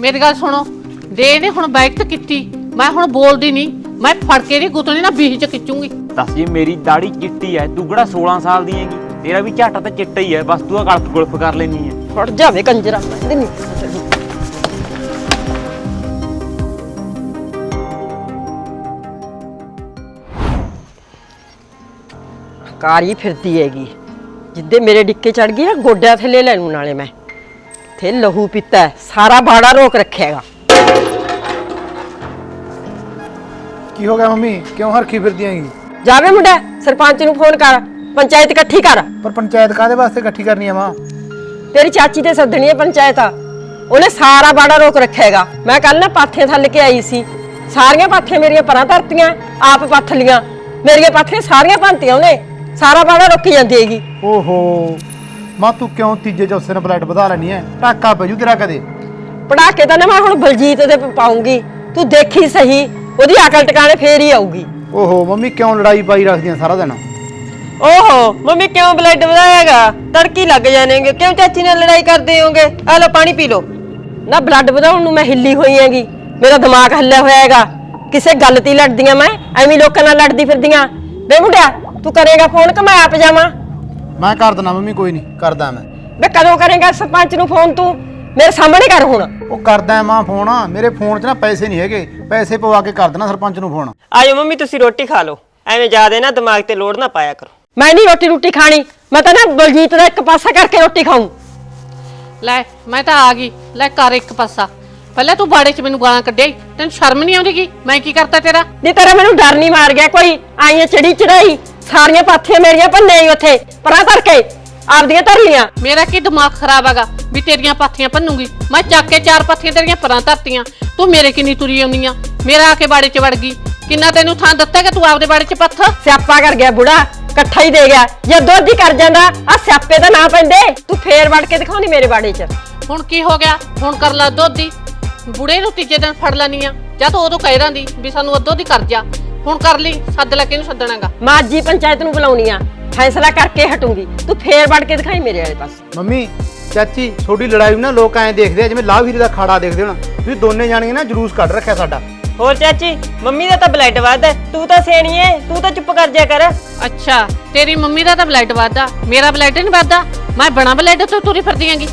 ਮੇਰੀ ਗੱਲ ਸੁਣੋ ਦੇ ਇਹਨੇ ਹੁਣ ਬਾਈਕ ਤੇ ਕੀਤੀ ਮੈਂ ਹੁਣ ਬੋਲਦੀ ਨਹੀਂ ਮੈਂ ਫੜ ਕੇ ਇਹਦੀ ਗੁੱਤਣੀ ਨਾ ਬੀਹ ਚ ਖਿੱਚੂੰਗੀ। ਦੱਸ ਜੀ ਮੇਰੀ ਦਾੜੀ ਚਿੱਟੀ ਐ ਤੂੰ ਕਿਹੜਾ 16 ਸਾਲ ਦੀ ਹੈਗੀ? ਤੇਰਾ ਵੀ ਝਾਟਾ ਤਾਂ ਚਿੱਟਾ ਹੀ ਐ ਬਸ ਤੂੰ ਆ ਗਲਫ ਗੁਲਫ ਕਰ ਲੈਣੀ ਐ। ਫੜ ਜਾਵੇ ਕੰਜਰਾ ਮੈਂ ਇਹਦੇ ਨਹੀਂ ਕਾਰੀ ਫਿਰਦੀ ਹੈਗੀ ਜਿੱਦੇ ਮੇਰੇ ਡਿੱਕੇ ਚੜ ਗਈ ਨਾ ਗੋਡਿਆਂ ਥੱਲੇ ਲੈ ਲੂ ਨਾਲੇ ਮੈਂ। ਤੇ ਲਹੂ ਪੀਤਾ ਹੈ, ਸਾਰਾ ਬਾੜਾ ਰੋਕ ਰੱਖਿਆਗਾ। ਕੀ ਹੋ ਗਿਆ ਮੰਮੀ? ਕਿਉਂ ਹਰਖੀ ਫਿਰਦੀ ਹੈਗੀ? ਜਾਵੇ ਮੁੰਡਾ ਸਰਪੰਚ ਨੂੰ ਫੋਨ ਕਰ ਪੰਚਾਇਤ ਇਕੱਠੀ ਕਰ। ਪਰ ਪੰਚਾਇਤ ਕਾਦੇ ਵਾਸਤੇ ਇਕੱਠੀ ਕਰਨੀ ਆ ਮਾਂ? ਤੇਰੀ ਚਾਚੀ ਤੇ ਸੱਦਣੀ ਹੈ ਪੰਚਾਇਤ। ਆ ਉਹਨੇ ਸਾਰਾ ਬਾੜਾ ਰੋਕ ਰੱਖਿਆਗਾ। ਮੈਂ ਕੱਲ ਨਾ ਪਾਥੀਆਂ ਥੱਲ ਕੇ ਆਈ ਸੀ। ਸਾਰੀਆਂ ਪਾਥੀਆਂ ਮੇਰੀਆਂ ਪਰਾਂ ਧਰਤੀਆਂ ਆਪ ਪੱਥ ਲੀਆਂ। ਮੇਰੀਆਂ ਪਾਥੀਆਂ ਸਾਰੀਆਂ ਭੰਨਤੀਆਂ ਉਹਨੇ। ਸਾਰਾ ਬਾੜਾ ਰੋਕੀ ਜਾਂਦੀ ਹੈਗੀ। ਓਹੋ। ਮਾਂ ਤੂੰ ਕਿਉਂ ਤੀਜੇ ਚੌਥੇ ਦਿਨ ਬਲੱਡ ਵਧਾ ਲੈਣੀ ਐ? ਟਾਕਾ ਪੈਜੂ ਤੇਰਾ ਕਦੇ? ਪੜਾਕੇ ਤਾਂ ਨਾ ਮੈਂ ਹੁਣ ਬਲਜੀਤ ਦੇ ਪਾਉਂਗੀ। ਤੂੰ ਦੇਖੀ ਸਹੀ ਉਹਦੀ ਅਕਲ ਟਿਕਾਣੇ ਫੇਰ ਹੀ ਆਊਗੀ। ਓਹੋ ਮੰਮੀ ਕਿਉਂ ਲੜਾਈ ਪਾਈ ਰੱਖਦੀਆਂ ਸਾਰਾ ਦਿਨ? ਓਹੋ ਮੰਮੀ ਕਿਉਂ ਬਲੱਡ ਵਧਾਇਆਗਾ? ਤੜਕੀ ਲੱਗ ਜਾਣੇਗੇ। ਕਿਉਂ ਚਾਚੀ ਨਾਲ ਲੜਾਈ ਕਰਦੇ ਹੋਗੇ? ਆ ਲੋ ਪਾਣੀ ਪੀ ਲੋ ਨਾ ਬਲੱਡ ਵਧਾਉਣ ਨੂੰ ਮੈਂ ਹਿੱਲੀ ਹੋਈ ਹੈਗੀ। ਮੇਰਾ ਦਿਮਾਗ ਹੱਲਿਆ ਹੋਇਆ ਹੈਗਾ। ਕਿਸੇ ਗੱਲ ਤੇ ਹੀ ਲੜਦੀਆਂ ਮੈਂ। ਐਵੇਂ ਲੋਕਾਂ ਨਾਲ ਲੜਦੀ ਫਿਰਦੀਆਂ। ਬੇ ਮੁੰਡਿਆ ਤੂੰ ਕਰੇਗਾ ਫੋਨ ਕਿ ਮੈਂ ਆਪ ਜਾਵਾਂ ਮੈਂ ਕਰ ਦਿੰਦਾ ਮੰਮੀ ਕੋਈ ਨਹੀਂ ਕਰਦਾ ਮੈਂ। ਬੇ ਕਦੋਂ ਕਰੇਗਾ ਸਰਪੰਚ ਨੂੰ ਫੋਨ ਤੂੰ? ਮੇਰੇ ਸਾਹਮਣੇ ਕਰ ਹੁਣ। ਉਹ ਕਰਦਾ ਮਾਂ ਫੋਨ ਮੇਰੇ ਫੋਨ 'ਚ ਨਾ ਪੈਸੇ ਨਹੀਂ ਹੈਗੇ। ਪੈਸੇ ਪਵਾ ਕੇ ਕਰ ਦੇਣਾ ਸਰਪੰਚ ਨੂੰ ਫੋਨ। ਆਜੋ ਮੰਮੀ ਤੁਸੀਂ ਰੋਟੀ ਖਾ ਲਓ। ਐਵੇਂ ਜ਼ਿਆਦਾ ਨਾ ਦਿਮਾਗ ਤੇ ਲੋਡ ਨਾ ਪਾਇਆ ਕਰੋ। ਮੈਂ ਨਹੀਂ ਰੋਟੀ ਰੋਟੀ ਖਾਣੀ। ਮੈਂ ਤਾਂ ਨਾ ਬਲਜੀਤ ਦਾ ਇੱਕ ਪਾਸਾ ਕਰਕੇ ਰੋਟੀ ਖਾਊਂ। ਲੈ ਮੈਂ ਤਾਂ ਆ ਗਈ। ਲੈ ਕਰ ਇੱਕ ਪਾਸਾ। ਪਹਿਲਾਂ ਤੂੰ ਬਾੜੇ 'ਚ ਮੈਨੂੰ ਗਾਲਾਂ ਕੱਢਿਆ ਈ। ਤੈਨੂੰ ਸ਼ਰਮ ਨਹੀਂ ਆਉਂਦੀ ਕੀ? ਮੈਂ ਕੀ ਕਰਤਾ ਤੇਰਾ? ਨਹੀਂ ਤੇਰਾ ਮੈਨੂੰ ਡਰ ਨਹੀਂ ਮਾਰ ਗਿਆ ਕੋਈ। ਆਈਆਂ ਚੜੀ ਚੜਾਈ। ਸਾਰੀਆਂ ਪਾਥੀਆਂ ਮੇਰੀਆਂ ਭੰਨੇ ਹੀ ਉੱਥੇ ਪਰਾਂ ਧਰ ਕੇ ਆਪਦੀਆਂ ਧਰ ਲੀਆਂ। ਮੇਰਾ ਕੀ ਦਿਮਾਗ ਖਰਾਬ ਹੈਗਾ ਵੀ ਤੇਰੀਆਂ ਪਾਥੀਆਂ ਭੰਨੂਗੀ? ਮੈਂ ਚੱਕ ਕੇ ਚਾਰ ਪਾਥੀਆਂ ਤੇਰੀਆਂ ਪਰਾਂ ਧਰਤੀਆਂ। ਤੂੰ ਮੇਰੇ ਕਿੰਨੀ ਤੁਰੀ ਆਉਂਦੀਆਂ ਮੇਰਾ ਆ ਕੇ ਬਾੜੇ 'ਚ ਵੜ ਗਈ। ਕਿੰਨਾ ਤੈਨੂੰ ਥਾਂ ਦਿੱਤਾ ਕਿ ਤੂੰ ਆਪਦੇ ਬਾੜੇ 'ਚ ਪੱਥ? ਸਿਆਪਾ ਕਰ ਗਿਆ ਬੁੜਾ ਇਕੱਠਾ ਹੀ ਦੇ ਗਿਆ। ਜੇ ਦੁੱਧ ਹੀ ਕਰ ਜਾਂਦਾ ਆ ਸਿਆਪੇ ਦਾ ਨਾ ਪੈਂਦੇ। ਤੂੰ ਫੇਰ ਵੜ ਕੇ ਦਿਖਾਉਣੀ ਮੇਰੇ ਬਾੜੇ 'ਚ। ਹੁਣ ਕੀ ਹੋ ਗਿਆ? ਹੁਣ ਕਰ ਲਾ ਦੋਧੀ ਬੁੜੇ ਨੂੰ ਤੀਜੇ ਦਿਨ ਫੜ ਲੈਣੀ ਆ। ਜਾਂ ਤਾਂ ਉਦੋਂ ਕਹਿ ਦਾਂਦੀ ਵੀ ਸਾਨੂੰ ਅੱਧੋ ਦੀ ਕਰ ਜਾ। ਹੁਣ ਕਰ ਲਈ ਸੱਦ ਲੈ ਕੇ ਇਹਨੂੰ ਸੱਦਣਾਗਾ। ਮੈਂ ਅੱਜ ਹੀ ਪੰਚਾਇਤ ਨੂੰ ਬੁਲਾਉਣੀ ਆ ਫੈਸਲਾ ਕਰਕੇ ਹਟੂੰਗੀ। ਤੂੰ ਫੇਰ ਵੜ ਕੇ ਦਿਖਾਈ ਮੇਰੇ ਵਾਲੇ ਪਾਸੇ। ਮੰਮੀ ਚਾਚੀ ਛੋਟੀ ਲੜਾਈ ਨੂੰ ਲੋਕ ਐਂ ਦੇਖਦੇ ਆ ਜਿਵੇਂ ਲਾਭ ਵੀਰੇ ਦਾ ਖਾੜਾ ਦੇਖਦੇ ਹੋਣ। ਤੁਸੀਂ ਦੋਨੇ ਜਾਣੀਆਂ ਨਾ ਜਲੂਸ ਕੱਢ ਰੱਖਿਆ ਸਾਡਾ। ਹੋਰ ਚਾਚੀ ਮੰਮੀ ਦਾ ਤਾਂ ਬਲੱਡ ਵੱਧ ਤੂੰ ਤਾਂ ਸਿਆਣੀ ਏ ਤੂੰ ਤਾਂ ਚੁੱਪ ਕਰ ਜਾ ਕਰ। ਅੱਛਾ ਤੇਰੀ ਮੰਮੀ ਦਾ ਤਾਂ ਬਲੱਡ ਵੱਧਦਾ ਮੇਰਾ ਬਲੱਡ ਨਹੀਂ ਵੱਧਦਾ ਮੈਂ ਬਣਾ ਬਲੱਡ ਤੋਂ ਤੁਰੀ ਫਿਰਦੀ ਆਂਗੀ।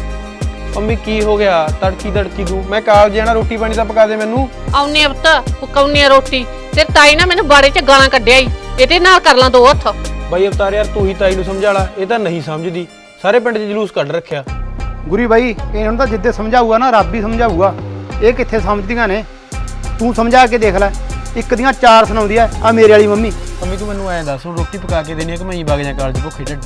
ਮੰਮੀ ਕੀ ਹੋ ਗਿਆ? ਤੜਕੀ ਤੜਕੀ ਤੂੰ ਮੈਂ ਕਾਲਜ ਜਾਣਾ ਰੋਟੀ ਪਾਣੀ ਤਾਂ ਪਕਾ ਦੇ ਮੈਨੂੰ। ਆਉਨੇ ਅਬਤ ਪਕਾਉਨੇ ਰੋਟੀ। ਤੇ ਤਾਈ ਨਾ ਮੈਨੂੰ ਬਾੜੇ 'ਚ ਗਾਲਾਂ ਕੱਢਿਆ ਈ। ਇਹਦੇ ਨਾਲ ਕਰ ਲਾਂ ਦੋ ਹੱਥ। ਬਾਈ ਅਵਤਾਰ ਯਾਰ ਤੂੰ ਹੀ ਤਾਈ ਨੂੰ ਸਮਝਾ ਲਾ ਇਹ ਤਾਂ ਨਹੀਂ ਸਮਝਦੀ। ਸਾਰੇ ਪਿੰਡ 'ਚ ਜਲੂਸ ਕੱਢ ਰੱਖਿਆ। ਗੁਰੀ ਬਾਈ ਇਹਨਾਂ ਨੂੰ ਤਾਂ ਜਿੱਦੇ ਸਮਝਾਊਗਾ ਨਾ ਰੱਬ ਹੀ ਸਮਝਾਊਗਾ। ਇਹ ਕਿੱਥੇ ਸਮਝਦੀਆਂ ਨੇ? ਤੂੰ ਸਮਝਾ ਕੇ ਦੇਖ ਲੈ। ਇੱਕ ਦੀਆਂ ਚਾਰ ਸੁਣਾਉਂਦੀ ਆ ਆ ਮੇਰੇ ਵਾਲੀ ਮੰਮੀ। ਮੰਮੀ ਤੂੰ ਮੈਨੂੰ ਐਂ ਦੱਸ ਹੁਣ ਰੋਟੀ ਪਕਾ ਕੇ ਦੇਣੀ ਹੈ ਕਿ ਮੈਂ ਹੀ ਵਗ ਜਾ ਕਾਲਜ ਭੁੱਖੇ ਢਿੱਡ?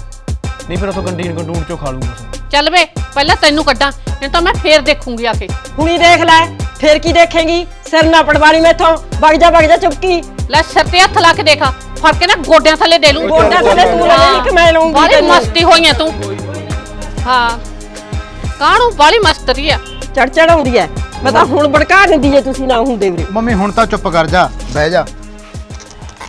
ਨਹੀਂ ਫਿਰ ਉਥੋਂ ਕੰਟੀਨ ਕੰਟੂਨ ਚੋਂ ਖਾ ਲੂੰਗਾ ਚੱਲ ਵੇ ਪਹਿਲਾਂ ਤੈਨੂੰ ਕੱਢਾਂ ਨਹੀਂ ਤਾਂ ਮੈਂ ਫੇਰ ਦੇਖੂੰਗੀ ਆ ਕੇ। ਹੁਣੀ ਦੇਖ ਲੈ ਫੇਰ ਕੀ ਦੇਖੇਂਗੀ? ਸਿਰ ਨਾ ਪੜਵਾਲੀ ਮੈਥੋਂ ਵਗ ਜਾ ਵਗ ਜਾ ਚੁੱਪਕੀ। ਲੈ ਸਿਰ ਤੇ ਹੱਥ ਲਾ ਕੇ ਦੇਖਾ ਫੜ ਕੇ ਨਾ ਗੋਡਿਆਂ ਥੱਲੇ ਦੇ ਲੂੰ ਗੋਡਿਆਂ ਥੱਲੇ ਤੂੰ ਲੈ ਲਈ ਕਿ ਮੈਂ ਲਊਂਗੀ ਬਾਲੀ ਤੈਨੂੰ? ਮਸਤੀ ਹੋਈਆਂ ਤੂੰ। ਹਾਂ। ਕਾਹਨੂੰ? ਬਾਲੀ ਮਸਤਰੀ ਆ। ਚੜ ਚੜ ਆਉਂਦੀ ਐ। ਮੈਂ ਤਾਂ ਹੁਣ ਭੜਕਾ ਦਿੰਦੀ ਜੇ ਤੁਸੀਂ ਨਾ ਹੁੰਦੇ ਵੀਰੇ। ਮੰਮੀ ਹੁਣ ਤਾਂ ਚੁੱਪ ਕਰ ਜਾ ਬਹਿ ਜਾ।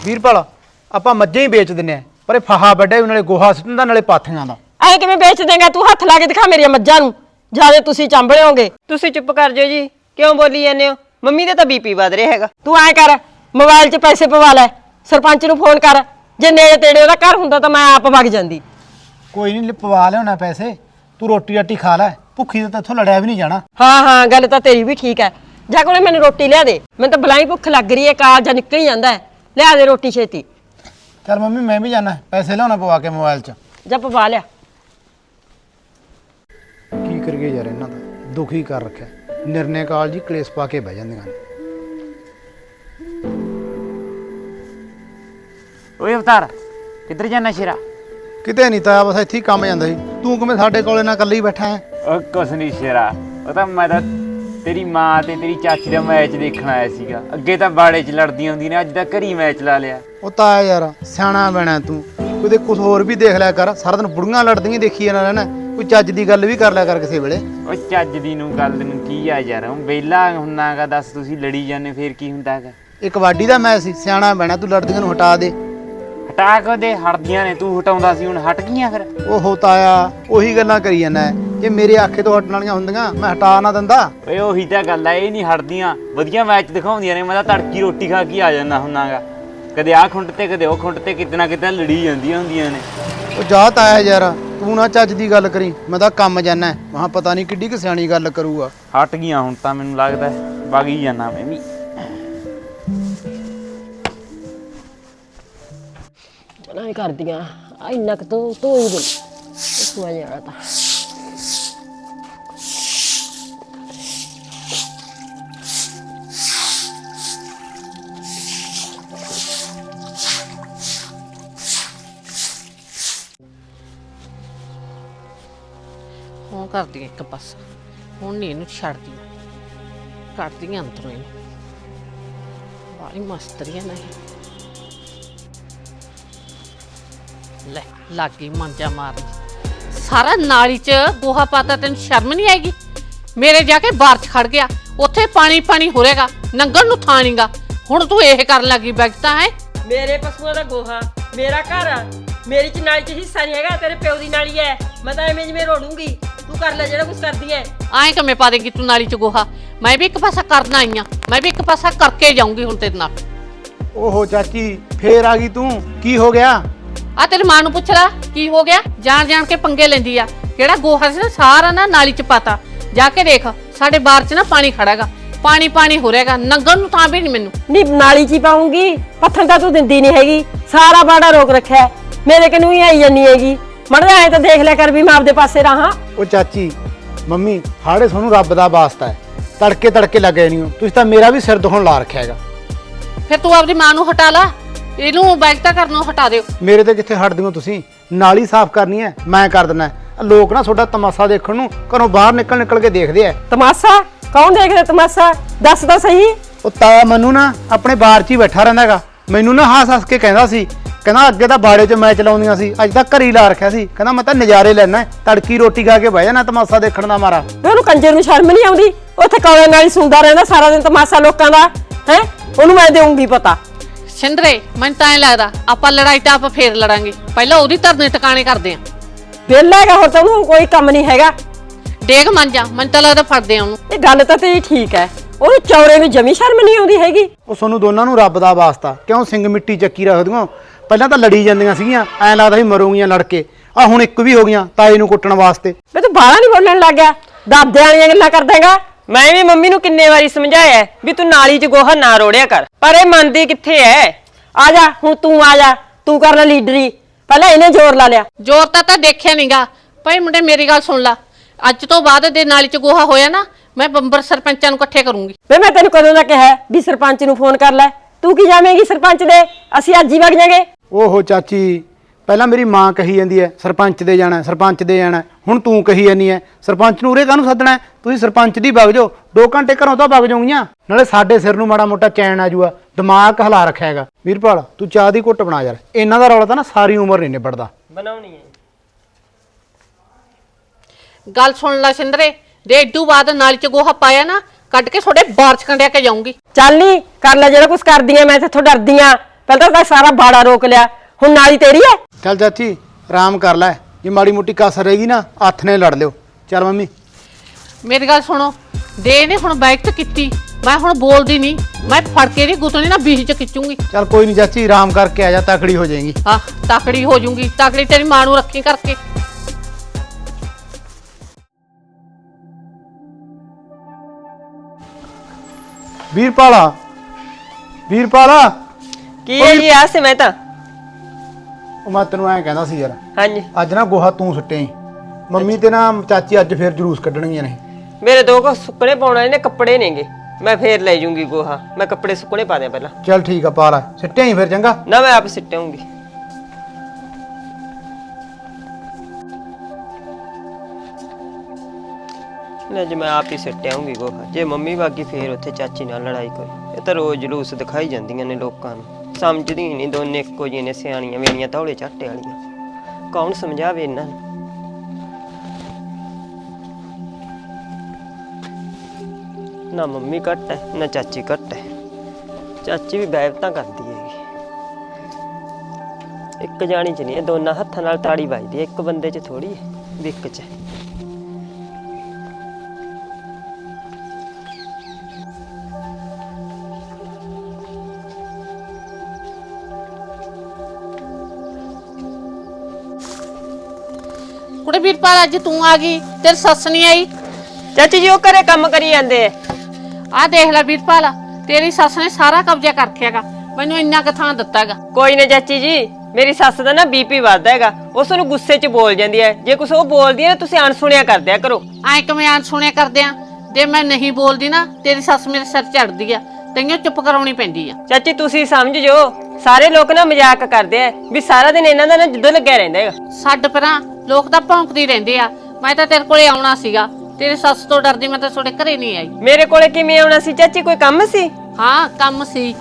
ਵੀਰਪਾਲ ਆਪਾਂ ਮੱਝਾਂ ਹੀ ਵੇਚ ਦਿੰਨੇ ਆ ਪਰ ਇਹ ਫਾਹਾ ਵੱਡਾ ਨਾਲੇ ਗੋਹਾ ਸਿੱਟਣ ਦਾ ਨਾਲੇ ਪਾਥੀਆਂ ਦਾ। ਐ ਕਿਵੇਂ ਵੇਚ ਦੇਂਗਾ? ਤੂੰ ਹੱਥ ਲਾ ਕੇ ਦਿਖਾ ਮੇਰੀਆਂ ਮੱਝਾਂ ਨੂੰ। ਜ਼ਿਆਦਾ ਤੁਸੀਂ ਚੰਬੜੇ ਹੋਗੇ। ਤੁਸੀਂ ਚੁੱਪ ਕਰ ਜਾਓ ਜੀ। ਕਿਉਂ ਬੋਲੀ ਜਾਂਦੇ ਹੋ? ਮੰਮੀ ਦਾ ਤਾਂ ਬੀਪੀ ਵੱਧ ਰਿਹਾ ਹੈਗਾ। ਤੂੰ ਐ ਕਰ ਮੋਬਾਈਲ 'ਚ ਪੈਸੇ ਪਵਾ ਲੈ ਸਰਪੰਚ ਨੂੰ ਫੋਨ ਕਰ ਜੇ ਨੇੜੇ ਤੇੜੇ ਉਹਦਾ ਘਰ ਹੁੰਦਾ ਤਾਂ ਮੈਂ ਆਪ ਵਗ ਜਾਂਦੀ। ਕੋਈ ਨਹੀਂ ਪਵਾ ਲਿਆਉਣਾ ਪੈਸੇ। ਤੂੰ ਰੋਟੀ ਰਾਟੀ ਖਾ ਲੈ ਭੁੱਖੀ ਤਾਂ ਇੱਥੋਂ ਲੜਿਆ ਵੀ ਨਹੀਂ ਜਾਣਾ। ਹਾਂ ਹਾਂ ਗੱਲ ਤਾਂ ਤੇਰੀ ਵੀ ਠੀਕ ਹੈ ਜਾ ਕੋਲੇ ਮੈਨੂੰ ਰੋਟੀ ਲਿਆ ਦੇ ਮੈਨੂੰ ਤਾਂ ਬਲਾਈ ਭੁੱਖ ਲੱਗ ਰਹੀ ਹੈ ਕਾਲ ਜਾਂ ਨਿਕਲ ਹੀ ਜਾਂਦਾ ਹੈ ਲਿਆ ਦੇ ਰੋਟੀ ਛੇਤੀ। ਚੱਲ ਮੰਮੀ ਮੈਂ ਵੀ ਜਾਣਾ ਪੈਸੇ ਲਿਆਉਣਾ ਪਵਾ ਕੇ ਮੋਬਾਈਲ 'ਚ। ਜਾ ਪਵਾ ਲਿਆ। ਕੀ ਕਰੀਏ ਯਾਰ ਇਹਨਾਂ ਦਾ ਦੁਖੀ ਕਰ ਰੱਖਿਆ। ਨਿਰਣੇ ਕਾਲ ਜੀ ਕਲੇਸ਼ ਪਾ ਕੇ ਬਹਿ ਜਾਂਦੀਆਂ ਨੇ। ਓਏ ਅਵਤਾਰ ਕਿੱਧਰ ਜਾਣਾ ਸ਼ੇਰਾ? ਕਿਤੇ ਨਹੀਂ ਤਾਂ ਬਸ ਇੱਥੇ ਹੀ ਕੰਮ ਜਾਂਦਾ ਸੀ। ਤੂੰ ਕਿਵੇਂ ਸਾਡੇ ਕੋਲੇ ਨਾ ਇਕੱਲੇ ਹੀ ਬੈਠਾ ਹੈ? ਓ ਕੁਛ ਨਹੀਂ ਸ਼ੇਰਾ ਉਹ ਤਾਂ ਮੈਂ ਤਾਂ ਤੇਰੀ ਮਾਂ ਤੇ ਤੇਰੀ ਚਾਚੀ ਦਾ ਮੈਚ ਦੇਖਣ ਆਇਆ ਸੀਗਾ। ਅੱਗੇ ਤਾਂ ਬਾੜੇ 'ਚ ਲੜਦੀਆਂ ਹੁੰਦੀਆਂ ਨੇ ਅੱਜ ਤਾਂ ਘਰੀ ਮੈਚ ਲਾ ਲਿਆ। ਉਹ ਤਾਂ ਆ ਯਾਰ ਸਿਆਣਾ ਬਣਾ ਤੂੰ। ਕਿਤੇ ਕੁਝ ਹੋਰ ਵੀ ਦੇਖ ਲਿਆ ਕਰ ਸਾਰਾ ਦਿਨ ਬੁੜੀਆਂ ਲੜਦੀਆਂ ਦੇਖੀ ਜਾਣਾ ਰਹਿਣਾ। ਕੋਈ ਚੱਜ ਦੀ ਗੱਲ ਵੀ ਕਰ ਲਿਆ ਕਰ ਕਿਸੇ ਵੇਲੇ। ਓ ਚੱਜ ਦੀ ਨੂੰ ਗੱਲ ਨੂੰ ਕੀ ਆ ਯਾਰ ਹੁਣ ਵਿਹਲਾ ਹੁੰਨਾਗਾ ਦੱਸ ਤੁਸੀਂ ਲੜੀ ਜਾਂਦੇ ਫੇਰ ਕੀ ਹੁੰਦਾਗਾ ਇਹ ਕਬੱਡੀ ਦਾ ਮੈਚ ਸੀ ਸਿਆਣਾ ਬਣਾ ਤੂੰ ਲੜਦੀਆਂ ਨੂੰ ਹਟਾ ਦੇ। ਹਟਾ ਕੇ ਦੇ? ਹਟਦੀਆਂ ਨੇ ਤੂੰ ਹਟਾਉਂਦਾ ਸੀ ਹੁਣ ਹਟ ਗਈਆਂ ਫਿਰ? ਉਹ ਤਾਇਆ ਉਹੀ ਗੱਲਾਂ ਕਰੀ ਜਾਂਦਾ ਜੇ ਮੇਰੇ ਆਖੇ ਤੋਂ ਹਟਣ ਵਾਲੀਆਂ ਹੁੰਦੀਆਂ ਮੈਂ ਹਟਾ ਨਾ ਦਿੰਦਾ। ਓਏ ਉਹੀ ਤਾਂ ਗੱਲ ਐ ਇਹ ਨਹੀਂ ਹਟਦੀਆਂ। ਵਧੀਆ ਮੈਚ ਦਿਖਾਉਂਦੀਆਂ ਨੇ ਮੈਂ ਤਾਂ ਤੜਕੀ ਰੋਟੀ ਖਾ ਕੇ ਆ ਜਾਂਦਾ ਹੁੰਨਾਗਾ ਕਦੇ ਆਹ ਖੁੰਡ ਤੇ ਕਦੇ ਉਹ ਖੁੰਡ ਤੇ ਕਿਤੇ ਨਾ ਕਿਤੇ ਲੜੀ ਜਾਂਦੀਆਂ ਹੁੰਦੀਆਂ ਨੇ। ਉਹ ਜਾ ਤਾਂ ਆਇਆ ਯਾਰ ਤੂੰ ਨਾ ਚੱਜ ਦੀ ਗੱਲ ਕਰੀ ਮੈਂ ਤਾਂ ਕੰਮ ਜਾਣਾ ਮਹਾ ਪਤਾ ਨਹੀਂ ਕਿੱਡੀ ਕਿ ਸਿਆਣੀ ਗੱਲ ਕਰੂਗਾ। ਹਟ ਗਈਆਂ ਹੁਣ ਤਾਂ ਮੈਨੂੰ ਲੱਗਦਾ ਵਗ ਹੀ ਜਾਣਾ ਮੈਂ ਵੀ। ਚਲਾਂ ਕਰਦੀਆਂ ਆ ਇੰਨਾ ਕੁ ਤੋਂ ਧੋ ਹੀ ਦੇ। ਇਸ ਵਾਂ ਜਾਣਾ ਤਾਂ। ਕਰਦੀ ਆਂ ਇੱਕ ਪਾਸਾ ਹੁਣ ਨਹੀਂ ਇਹਨੂੰ ਛੱਡਦੀ। ਕੱਢਦੀ ਆਂ ਅੰਦਰੋਂ ਇਹਨੂੰ। ਬਾਲੀ ਮਸਤਰੀਆ ਨਹੀਂ ਲੈ, ਲੱਗੀ ਮੰਜਾ ਮਾਰਨ। ਸਾਰਾ ਨਾਲੀ ਚ ਗੋਹਾ ਪਾਤਾ, ਤੈਨੂੰ ਸ਼ਰਮ ਨਹੀਂ ਆਏਗੀ? ਮੇਰੇ ਜਾ ਕੇ ਬਾਹਰ ਚ ਖੜ ਗਿਆ। ਉੱਥੇ ਪਾਣੀ ਪਾਣੀ ਹੋ ਰਹੇਗਾ। ਨੰਗਣ ਨੂੰ ਥਾਂ ਨੀਗਾ। ਹੁਣ ਤੂੰ ਇਹ ਕਰਨ ਲੱਗੀ ਬੈਠਤਾ ਹੈ? ਮੇਰੇ ਪਸ਼ੂਆਂ ਦਾ ਗੋਹਾ, ਮੇਰਾ ਘਰ ਆ। ਮੇਰੀ ਚ ਨਾਲੀ ਚ ਹਿੱਸਾ ਨਹੀਂ ਹੈਗਾ, ਤੇਰੇ ਪਿਓ ਦੀ ਨਾਲੀ ਹੈ ਮੈਂ ਤਾਂ ਐਵੇਂ ਜਿਵੇਂ ਰੋੜੂੰਗੀ। ਤੂੰ ਕਰ ਲੈ ਜਿਹੜਾ ਕੁਝ ਕਰਦੀ ਐ। ਆਏ ਕਿਵੇਂ ਪਾ ਦੇਗੀ ਤੂੰ ਨਾਲੀ ਚ ਗੋਹਾ? ਮੈਂ ਵੀ ਇੱਕ ਪਾਸਾ ਕਰਨ ਆਈ ਆਂ। ਮੈਂ ਵੀ ਇੱਕ ਪਾਸਾ ਕਰਕੇ ਜਾਊਂਗੀ ਹੁਣ ਤੇਰੇ ਨਾਲ। ਓਹੋ ਚਾਚੀ ਫੇਰ ਆ ਗਈ ਤੂੰ? ਕੀ ਹੋ ਗਿਆ? ਆ ਤੇਰੀ ਮਾਂ ਨੂੰ ਪੁੱਛ ਲੈ ਕੀ ਹੋ ਗਿਆ? ਜਾਣ ਜਾਣ ਕੇ ਪੰਗੇ ਲੈਂਦੀ ਆ। ਕਿਹੜਾ ਗੋਹਾ ਸੀ ਨਾ ਸਾਰਾ ਨਾ ਨਾਲੀ ਚ ਪਾਤਾ। ਜਾ ਕੇ ਦੇਖ ਸਾਡੇ ਬਾਹਰ ਚ ਨਾ ਪਾਣੀ ਖੜਾਗਾ ਪਾਣੀ ਪਾਣੀ ਹੋ ਰਿਹਾਗਾ ਨੰਗਣ ਨੂੰ ਤਾਂ ਵੀ ਨਹੀਂ ਮੈਨੂੰ। ਨਹੀਂ ਨਾਲੀ ਚ ਹੀ ਪਾਉਂਗੀ। ਪੱਥਰ ਤਾਂ ਤੂੰ ਦਿੰਦੀ ਨਹੀਂ ਹੈਗੀ। ਸਾਰਾ ਬਾੜਾ ਰੋਕ ਰੱਖਿਆ। ਹੈ। ਮੇਰੇ ਕਨੂੰ ਹੀ ਆਈ ਜਾਨੀ ਹੈਗੀ। ਮੜਦਾ ਐ ਤਾਂ ਦੇਖ ਲਿਆ ਕਰ ਵੀ ਮੈਂ ਆਪਦੇ ਪਾਸੇ ਰਹਾ। ਉਹ ਚਾਚੀ ਮੰਮੀ ਹਾੜੇ ਤੁਹਾਨੂੰ ਰੱਬ ਦਾ ਵਾਸਤਾ ਹੈ। ਤੜਕੇ ਤੜਕੇ ਲੱਗੇ ਨਹੀਂ ਹੋ। ਤੁਸੀਂ ਤਾਂ ਮੇਰਾ ਵੀ ਸਿਰ ਦੁਖਣ ਲਾ ਰੱਖਿਆ ਹੈਗਾ। ਫਿਰ ਤੂੰ ਆਪਦੀ ਮਾਂ ਨੂੰ ਹਟਾ ਲਾ। ਇਹਨੂੰ ਬੈਗ ਤਾਂ ਕਰਨੋਂ ਹਟਾ ਦਿਓ। ਮੇਰੇ ਤੇ ਕਿੱਥੇ ਹਟਦੇ ਹੋ ਤੁਸੀਂ ਨਾਲੀ ਸਾਫ਼ ਕਰਨੀ ਹੈ ਮੈਂ ਕਰ ਦਿੰਦਾ ਲੋਕ ਨਾ ਤੁਹਾਡਾ ਤਮਾਸ਼ਾ ਦੇਖਣ ਨੂੰ ਘਰੋਂ ਬਾਹਰ ਨਿਕਲ ਨਿਕਲ ਕੇ ਦੇਖਦੇ ਆ। ਤਮਾਸ਼ਾ? ਕੌਣ ਦੇਖਦਾ ਤਮਾਸ਼ਾ? ਦੱਸ ਤਾਂ ਸਹੀ। ਉਹ ਤਾਇਆ ਮੈਨੂੰ ਨਾ ਆਪਣੇ ਬਾਰ 'ਚ ਹੀ ਬੈਠਾ ਰਹਿੰਦਾ ਹੈਗਾ। ਮੈਨੂੰ ਨਾ ਹੱਸ ਹੱਸ ਕੇ ਕਹਿੰਦਾ ਸੀ ਕਹਿੰਦਾ ਅੱਗੇ ਤਾਂ ਬਾੜੇ 'ਚ ਮੈਚ ਲਾਉਂਦੀਆਂ ਸੀ ਅੱਜ ਤਾਂ ਘਰੀ ਲਾ ਰੱਖਿਆ ਸੀ। ਕਹਿੰਦਾ ਮੈਂ ਤਾਂ ਨਜ਼ਾਰੇ ਲੈਣਾ ਹੈ। ਤੜਕੀ ਰੋਟੀ ਖਾ ਕੇ ਬਹਿ ਜਾਣਾ ਤਮਾਸ਼ਾ ਦੇਖਣ ਦਾ ਮਾਰਾ। ਵੀ ਉਹਨੂੰ ਕੰਜਰ ਨੂੰ ਸ਼ਰਮ ਨਹੀਂ ਆਉਂਦੀ? ਉੱਥੇ ਕੌਲੇ ਨਾਲ ਹੀ ਸੁਣਦਾ ਰਹਿੰਦਾ ਸਾਰਾ ਦਿਨ ਤਮਾਸ਼ਾ ਲੋਕਾਂ ਦਾ ਹੈ? ਉਹਨੂੰ ਮੈਂ ਦੇਵਾਂਗੀ ਪਤਾ। ਸਿੰਦਰੇ ਮੈਨੂੰ ਤਾਂ ਐ ਲੱਗਦਾ ਆਪਾਂ ਲੜਾਈ ਤਾਂ ਆਪਾਂ ਫੇਰ ਲੜਾਂਗੇ। ਪਹਿਲਾਂ ਉਹਦੀ ਧਰਨੇ ਟਿਕਾਣੇ ਕਰਦੇ ਆਂ। ਵਿਹਲਾ ਹੈਗਾ ਹੋਰ ਤਾਂ ਉਹਨੂੰ ਕੋਈ ਕੰਮ ਨਹੀਂ ਹੈਗਾ। ਡੇਗ ਮੰਜਾ ਮੈਨੂੰ ਤਾਂ ਲੱਗਦਾ ਫੜਦੇ ਆ ਉਹਨੂੰ। ਇਹ ਗੱਲ ਤਾਂ ਤੇਰੀ ਠੀਕ ਹੈ। ਉਹਨੂੰ ਚੌਰੇ ਨੂੰ ਜਮੀ ਸ਼ਰਮ ਨਹੀਂ ਆਉਂਦੀ ਹੈਗੀ। ਉਹ ਤੁਹਾਨੂੰ ਦੋਨਾਂ ਨੂੰ ਰੱਬ ਦਾ ਵਾਸਤਾ ਕਿਉਂ ਸਿੰਘ ਮਿੱਟੀ ਚੱਕੀ ਰੱਖਦੀਆਂ? ਪਹਿਲਾਂ ਤਾਂ ਲੜੀ ਜਾਂਦੀਆਂ ਸੀਗੀਆਂ ਐਂ ਲੱਗਦਾ ਸੀ ਮਰੂਗੀਆਂ ਲੜ ਕੇ। ਆ ਹੁਣ ਇੱਕ ਵੀ ਹੋ ਗਈਆਂ ਤਾਏ ਨੂੰ ਕੁੱਟਣ ਵਾਸਤੇ। ਵੇ ਤੂੰ ਬਾਹਲਾ ਨਹੀਂ ਬੋਲਣ ਲੱਗ ਗਿਆ। ਦਾਦੇ ਵਾਲੀਆਂ ਗੱਲਾਂ ਕਰਦਾਂਗਾ। ਮੈਂ ਵੀ ਮੰਮੀ ਨੂੰ ਕਿੰਨੇ ਵਾਰੀ ਸਮਝਾਇਆ ਹੈ ਵੀ ਤੂੰ ਨਾਲੀ 'ਚ ਗੋਹਾ ਨਾ ਰੋੜਿਆ ਕਰ। ਪਰ ਇਹ ਮੰਨਦੀ ਕਿੱਥੇ ਐ ਆ ਜਾ ਹੁਣ ਤੂੰ ਆ ਜਾ ਤੂੰ ਕਰ ਲੈ ਲੀਡਰੀ। ਪਹਿਲਾਂ ਇਹਨੇ ਜ਼ੋਰ ਲਾ ਲਿਆ। ਜ਼ੋਰ ਤਾਂ ਤਾਂ ਦੇਖਿਆ ਨਹੀਂਗਾ ਭਾਈ ਮੁੰਡੇ ਮੇਰੀ ਗੱਲ ਸੁਣ ਲਾ। ਅੱਜ ਤੋਂ ਬਾਅਦ ਦੇ ਨਾਲੀ ਚ ਗੋਹਾ ਹੋਇਆ ਨਾ ਮੈਂ ਬੰਬਰ ਸਰਪੰਚਾਂ ਨੂੰ ਇਕੱਠੇ ਕਰੂੰਗੀ। ਵੇ ਮੈਂ ਤੈਨੂੰ ਕਦੋਂ ਦਾ ਕਿਹਾ ਹੈ ਵੀ ਸਰਪੰਚ ਨੂੰ ਫੋਨ ਕਰ ਲੈ। ਤੂੰ ਕੀ ਜਾਵੇਂਗੀ ਸਰਪੰਚ ਦੇ? ਅਸੀਂ ਅੱਜ ਹੀ ਵਗ ਜਾਾਂਗੇ। ਓਹੋ ਚਾਚੀ ਪਹਿਲਾਂ ਮੇਰੀ ਮਾਂ ਕਹੀ ਜਾਂਦੀ ਹੈ ਸਰਪੰਚ ਦੇ ਜਾਣਾ ਹੈ, ਸਰਪੰਚ ਦੇ ਜਾਣਾ ਹੈ। ਹੁਣ ਤੂੰ ਕਹੀ ਜਾਂਦੀ ਹੈ ਸਰਪੰਚ ਨੂੰ ਉਰੇ ਕਾਹਨੂੰ ਸੱਦਣਾ ਹੈ? ਤੁਸੀਂ ਸਰਪੰਚ ਦੀ ਵਗ ਜਾਓ 2 ਘੰਟੇ ਘਰੋਂ ਤਾਂ ਵਗ ਜਾਓਗੀਆਂ। ਨਾਲੇ ਸਾਡੇ ਸਿਰ ਨੂੰ ਮਾੜਾ ਮੋਟਾ ਚੈਨ ਆ ਜੂਆ ਦਿਮਾਗ ਹਲਾ ਰੱਖਿਆ ਹੈਗਾ। ਵੀਰਪਾਲ ਤੂੰ ਚਾਹ ਦੀ ਘੁੱਟ ਬਣਾ ਯਾਰ ਇਹਨਾਂ ਦਾ ਰੌਲਾ ਤਾਂ ਨਾ ਸਾਰੀ ਉਮਰ ਨਹੀਂ ਨਿਬੜਦਾ। ਬਣਾਉਣੀ ਹੈ ਗੱਲ ਸੁਣ ਲੈ ਸਿੰਦਰੇ ਦੇ ਇਦੂ ਬਾਅਦ ਨਾਲੀ ਚ ਗੋਹਾ ਪਾਇਆ ਨਾ ਕੱਢ ਕੇ ਤੁਹਾਡੇ ਬਾਹਰ ਚ ਕੰਡਿਆ ਕੇ ਜਾਊਂਗੀ। ਚੱਲ ਨਹੀਂ ਕਰ ਲੈ ਜਿਹੜਾ ਕੁਝ ਕਰਦੀ ਐ ਮੈਂ ਤੇਥੋਂ ਡਰਦੀ ਆ। ਪਹਿਲਾਂ ਤਾਂ ਸਾਰਾ ਬਾੜਾ ਰੋਕ ਲਿਆ ਹੁਣ ਨਾਲੀ ਤੇਰੀ ਐ ਚੱਲ ਚਾਚੀ ਆਰਾਮ ਕਰ ਲੈ ਜੇ ਮਾੜੀ ਮੋਟੀ ਕਸਰ ਰਹੇਗੀ ਨਾ ਹੱਥ ਨੇ ਲੜ ਲਿਓ। ਚੱਲ ਮੰਮੀ। ਮੇਰੀ ਗੱਲ ਸੁਣੋ ਦੇ ਨੇ ਹੁਣ ਬਾਈਕ ਤੇ ਕੀਤੀ ਮੈਂ ਹੁਣ ਬੋਲਦੀ ਨਹੀਂ ਮੈਂ ਫੜ ਕੇ ਦੀ ਗੁੱਤਣੀ ਨਾ ਬੀਹ ਚ ਖਿੱਚੂੰਗੀ। ਚੱਲ ਕੋਈ ਨਹੀਂ ਚਾਚੀ ਆਰਾਮ ਕਰਕੇ ਆ ਜਾ ਤਕੜੀ ਹੋ ਜਾਏਗੀ। ਹਾਂ ਤਾਕੜੀ ਹੋ ਜਾਊਂਗੀ ਤਾਕੜੀ ਤੇਰੀ ਮਾਂ ਨੂੰ ਰੱਖੀ ਕਰਕੇ। ਵੀਰਪਾਲਾ ਵੀਰਪਾਲਾ। ਕੀ ਹੈ ਜੀ ਆਸੇ ਮੈਂ ਤਾਂ? ਉਹ ਮੈਂ ਤੈਨੂੰ ਐਂ ਕਹਿੰਦਾ ਸੀ ਯਾਰ ਹਾਂਜੀ। ਅੱਜ ਨਾ ਗੋਹਾ ਤੂੰ ਸੁੱਟੇ। ਮੰਮੀ ਤੇ ਨਾ ਚਾਚੀ ਅੱਜ ਫੇਰ ਜਲੂਸ ਕੱਢਣਗੀਆਂ ਨੇ। ਮੇਰੇ ਦੋ ਕੋ ਸੁੱਕਣੇ ਪਾਉਣ ਵਾਲੇ ਨੇ ਕੱਪੜੇ ਨੇਗੇ। ਮੈਂ ਫੇਰ ਲੈ ਜੂੰਗੀ ਗੋਹਾ। ਮੈਂ ਕੱਪੜੇ ਸੁੱਕਣੇ ਪਾ ਦਿਆਂ ਪਹਿਲਾਂ। ਚੱਲ ਠੀਕ ਆ ਪਾ ਲੈ। ਸਿੱਟੇ ਹੀ ਫਿਰ ਚੰਗਾ? ਨਾ ਮੈਂ ਆਪ ਸਿੱਟਾਂਗੀ। ਲੈ ਜੇ ਮੈਂ ਆਪ ਹੀ ਸਿੱਟਾਂਗੀ ਗੋਹਾ। ਜੇ ਮੰਮੀ ਬਾਗੀ ਫੇਰ ਉੱਥੇ ਚਾਚੀ ਨਾਲ ਲੜਾਈ ਕੋਈ। ਇਹ ਤਾਂ ਰੋਜ਼ ਜਲੂਸ ਦਿਖਾਈ ਜਾਂਦੀਆਂ ਨੇ ਲੋਕਾਂ ਨੂੰ। ਸਮਝਦੀ ਨਹੀਂ ਦੋਨੇ ਇੱਕੋ ਜਿਹੀਆਂ ਨੇ, ਸਿਆਣੀਆਂ ਮੇਰੀਆਂ ਧੌਲੇ ਝੱਟੇ ਵਾਲੀਆਂ। ਕੌਣ ਸਮਝਾਵੇ ਇਹਨਾਂ ਨੂੰ? ਨਾ ਮੰਮੀ ਘੱਟ ਹੈ, ਨਾ ਚਾਚੀ ਘੱਟ ਹੈ। ਚਾਚੀ ਵੀ ਗਾਇਬਤਾਂ ਕਰਦੀ ਹੈਗੀ। ਇੱਕ ਜਾਣੀ ਚ ਨਹੀਂ ਦੋਨਾਂ ਹੱਥਾਂ ਨਾਲ ਤਾੜੀ ਵੱਜਦੀ ਹੈ, ਇੱਕ ਬੰਦੇ ਚ ਥੋੜੀ ਹੈ, ਵੀ ਇੱਕ ਚ। ਕੁੜੇ ਵੀਰਪਾਲ ਅੱਜ ਤੂੰ ਆ ਗਈ ਤੇਰੀ ਸੱਸ ਨਹੀਂ ਆਈ। ਚਾਚੀ ਜੀ ਉਹ ਘਰੇ ਕੰਮ ਕਰੀ ਜਾਂਦੇ ਐ ਆਹ ਦੇਖ ਲੈ ਵੀਰਪਾਲ ਤੇਰੀ ਸੱਸ ਨੇ ਸਾਰਾ ਕਬਜ਼ਾ ਕਰ ਰੱਖਿਆਗਾ ਮੈਨੂੰ ਇੰਨਾ ਕੁ ਥਾਂ ਦਿੱਤਾਗਾ ਕੋਈ ਨਾ ਚਾਚੀ ਜੀ ਮੇਰੀ ਸੱਸ ਦਾ ਨਾ ਬੀਪੀ ਵੱਧਦਾ ਹੈਗਾ ਉਸ ਨੂੰ ਗੁੱਸੇ 'ਚ ਬੋਲ ਜਾਂਦੀ ਹੈ। ਜੇ ਕੁਛ ਉਹ ਬੋਲਦੀ ਹੈ ਨਾ ਤੁਸੀਂ ਅਣਸੁਣਿਆ ਕਰਦਿਆ ਕਰੋ। ਐ ਕਿਵੇਂ ਆਂ ਸੁਣਿਆ ਕਰਦੇ ਆ? ਜੇ ਮੈਂ ਨਹੀਂ ਬੋਲਦੀ ਨਾ ਤੇਰੀ ਸੱਸ ਮੇਰੇ ਸਿਰ ਚੜਦੀ ਆ ਤੈਨੂੰ ਚੁੱਪ ਕਰਾਉਣੀ ਪੈਂਦੀ ਆ। ਚਾਚੀ ਤੁਸੀਂ ਸਮਝ ਜੋ ਸਾਰੇ ਲੋਕ ਨਾ ਮਜ਼ਾਕ ਕਰਦੇ ਆ ਵੀ ਸਾਰਾ ਦਿਨ ਇਹਨਾਂ ਦਾ ਨਾ ਜਿੱਦੋਂ ਲੱਗਿਆ ਰਹਿੰਦਾ ਹੈਗਾ। ਛੱਡ ਪਰਾਂ ਲੋਕ ਤਾਂ ਭੌਂਕਦੇ ਰਹਿੰਦੇ ਆ। ਮੈਂ ਤਾਂ ਤੇਰੇ ਕੋਲੇ ਆਉਣਾ ਸੀਗਾ। ਤੇਰੀ ਸੱਸ ਤੋਂ ਡਰਦੀ ਮੈਂ ਤਾਂ ਤੁਹਾਡੇ ਘਰੇ ਨਹੀਂ ਆਈ। ਮੇਰੇ ਕੋਲੇ ਕਿਵੇਂ ਆਉਣਾ ਸੀ? ਚਾਚੀ ਕੋਈ ਕੰਮ ਸੀ? ਹਾਂ ਕੰਮ ਸੀ।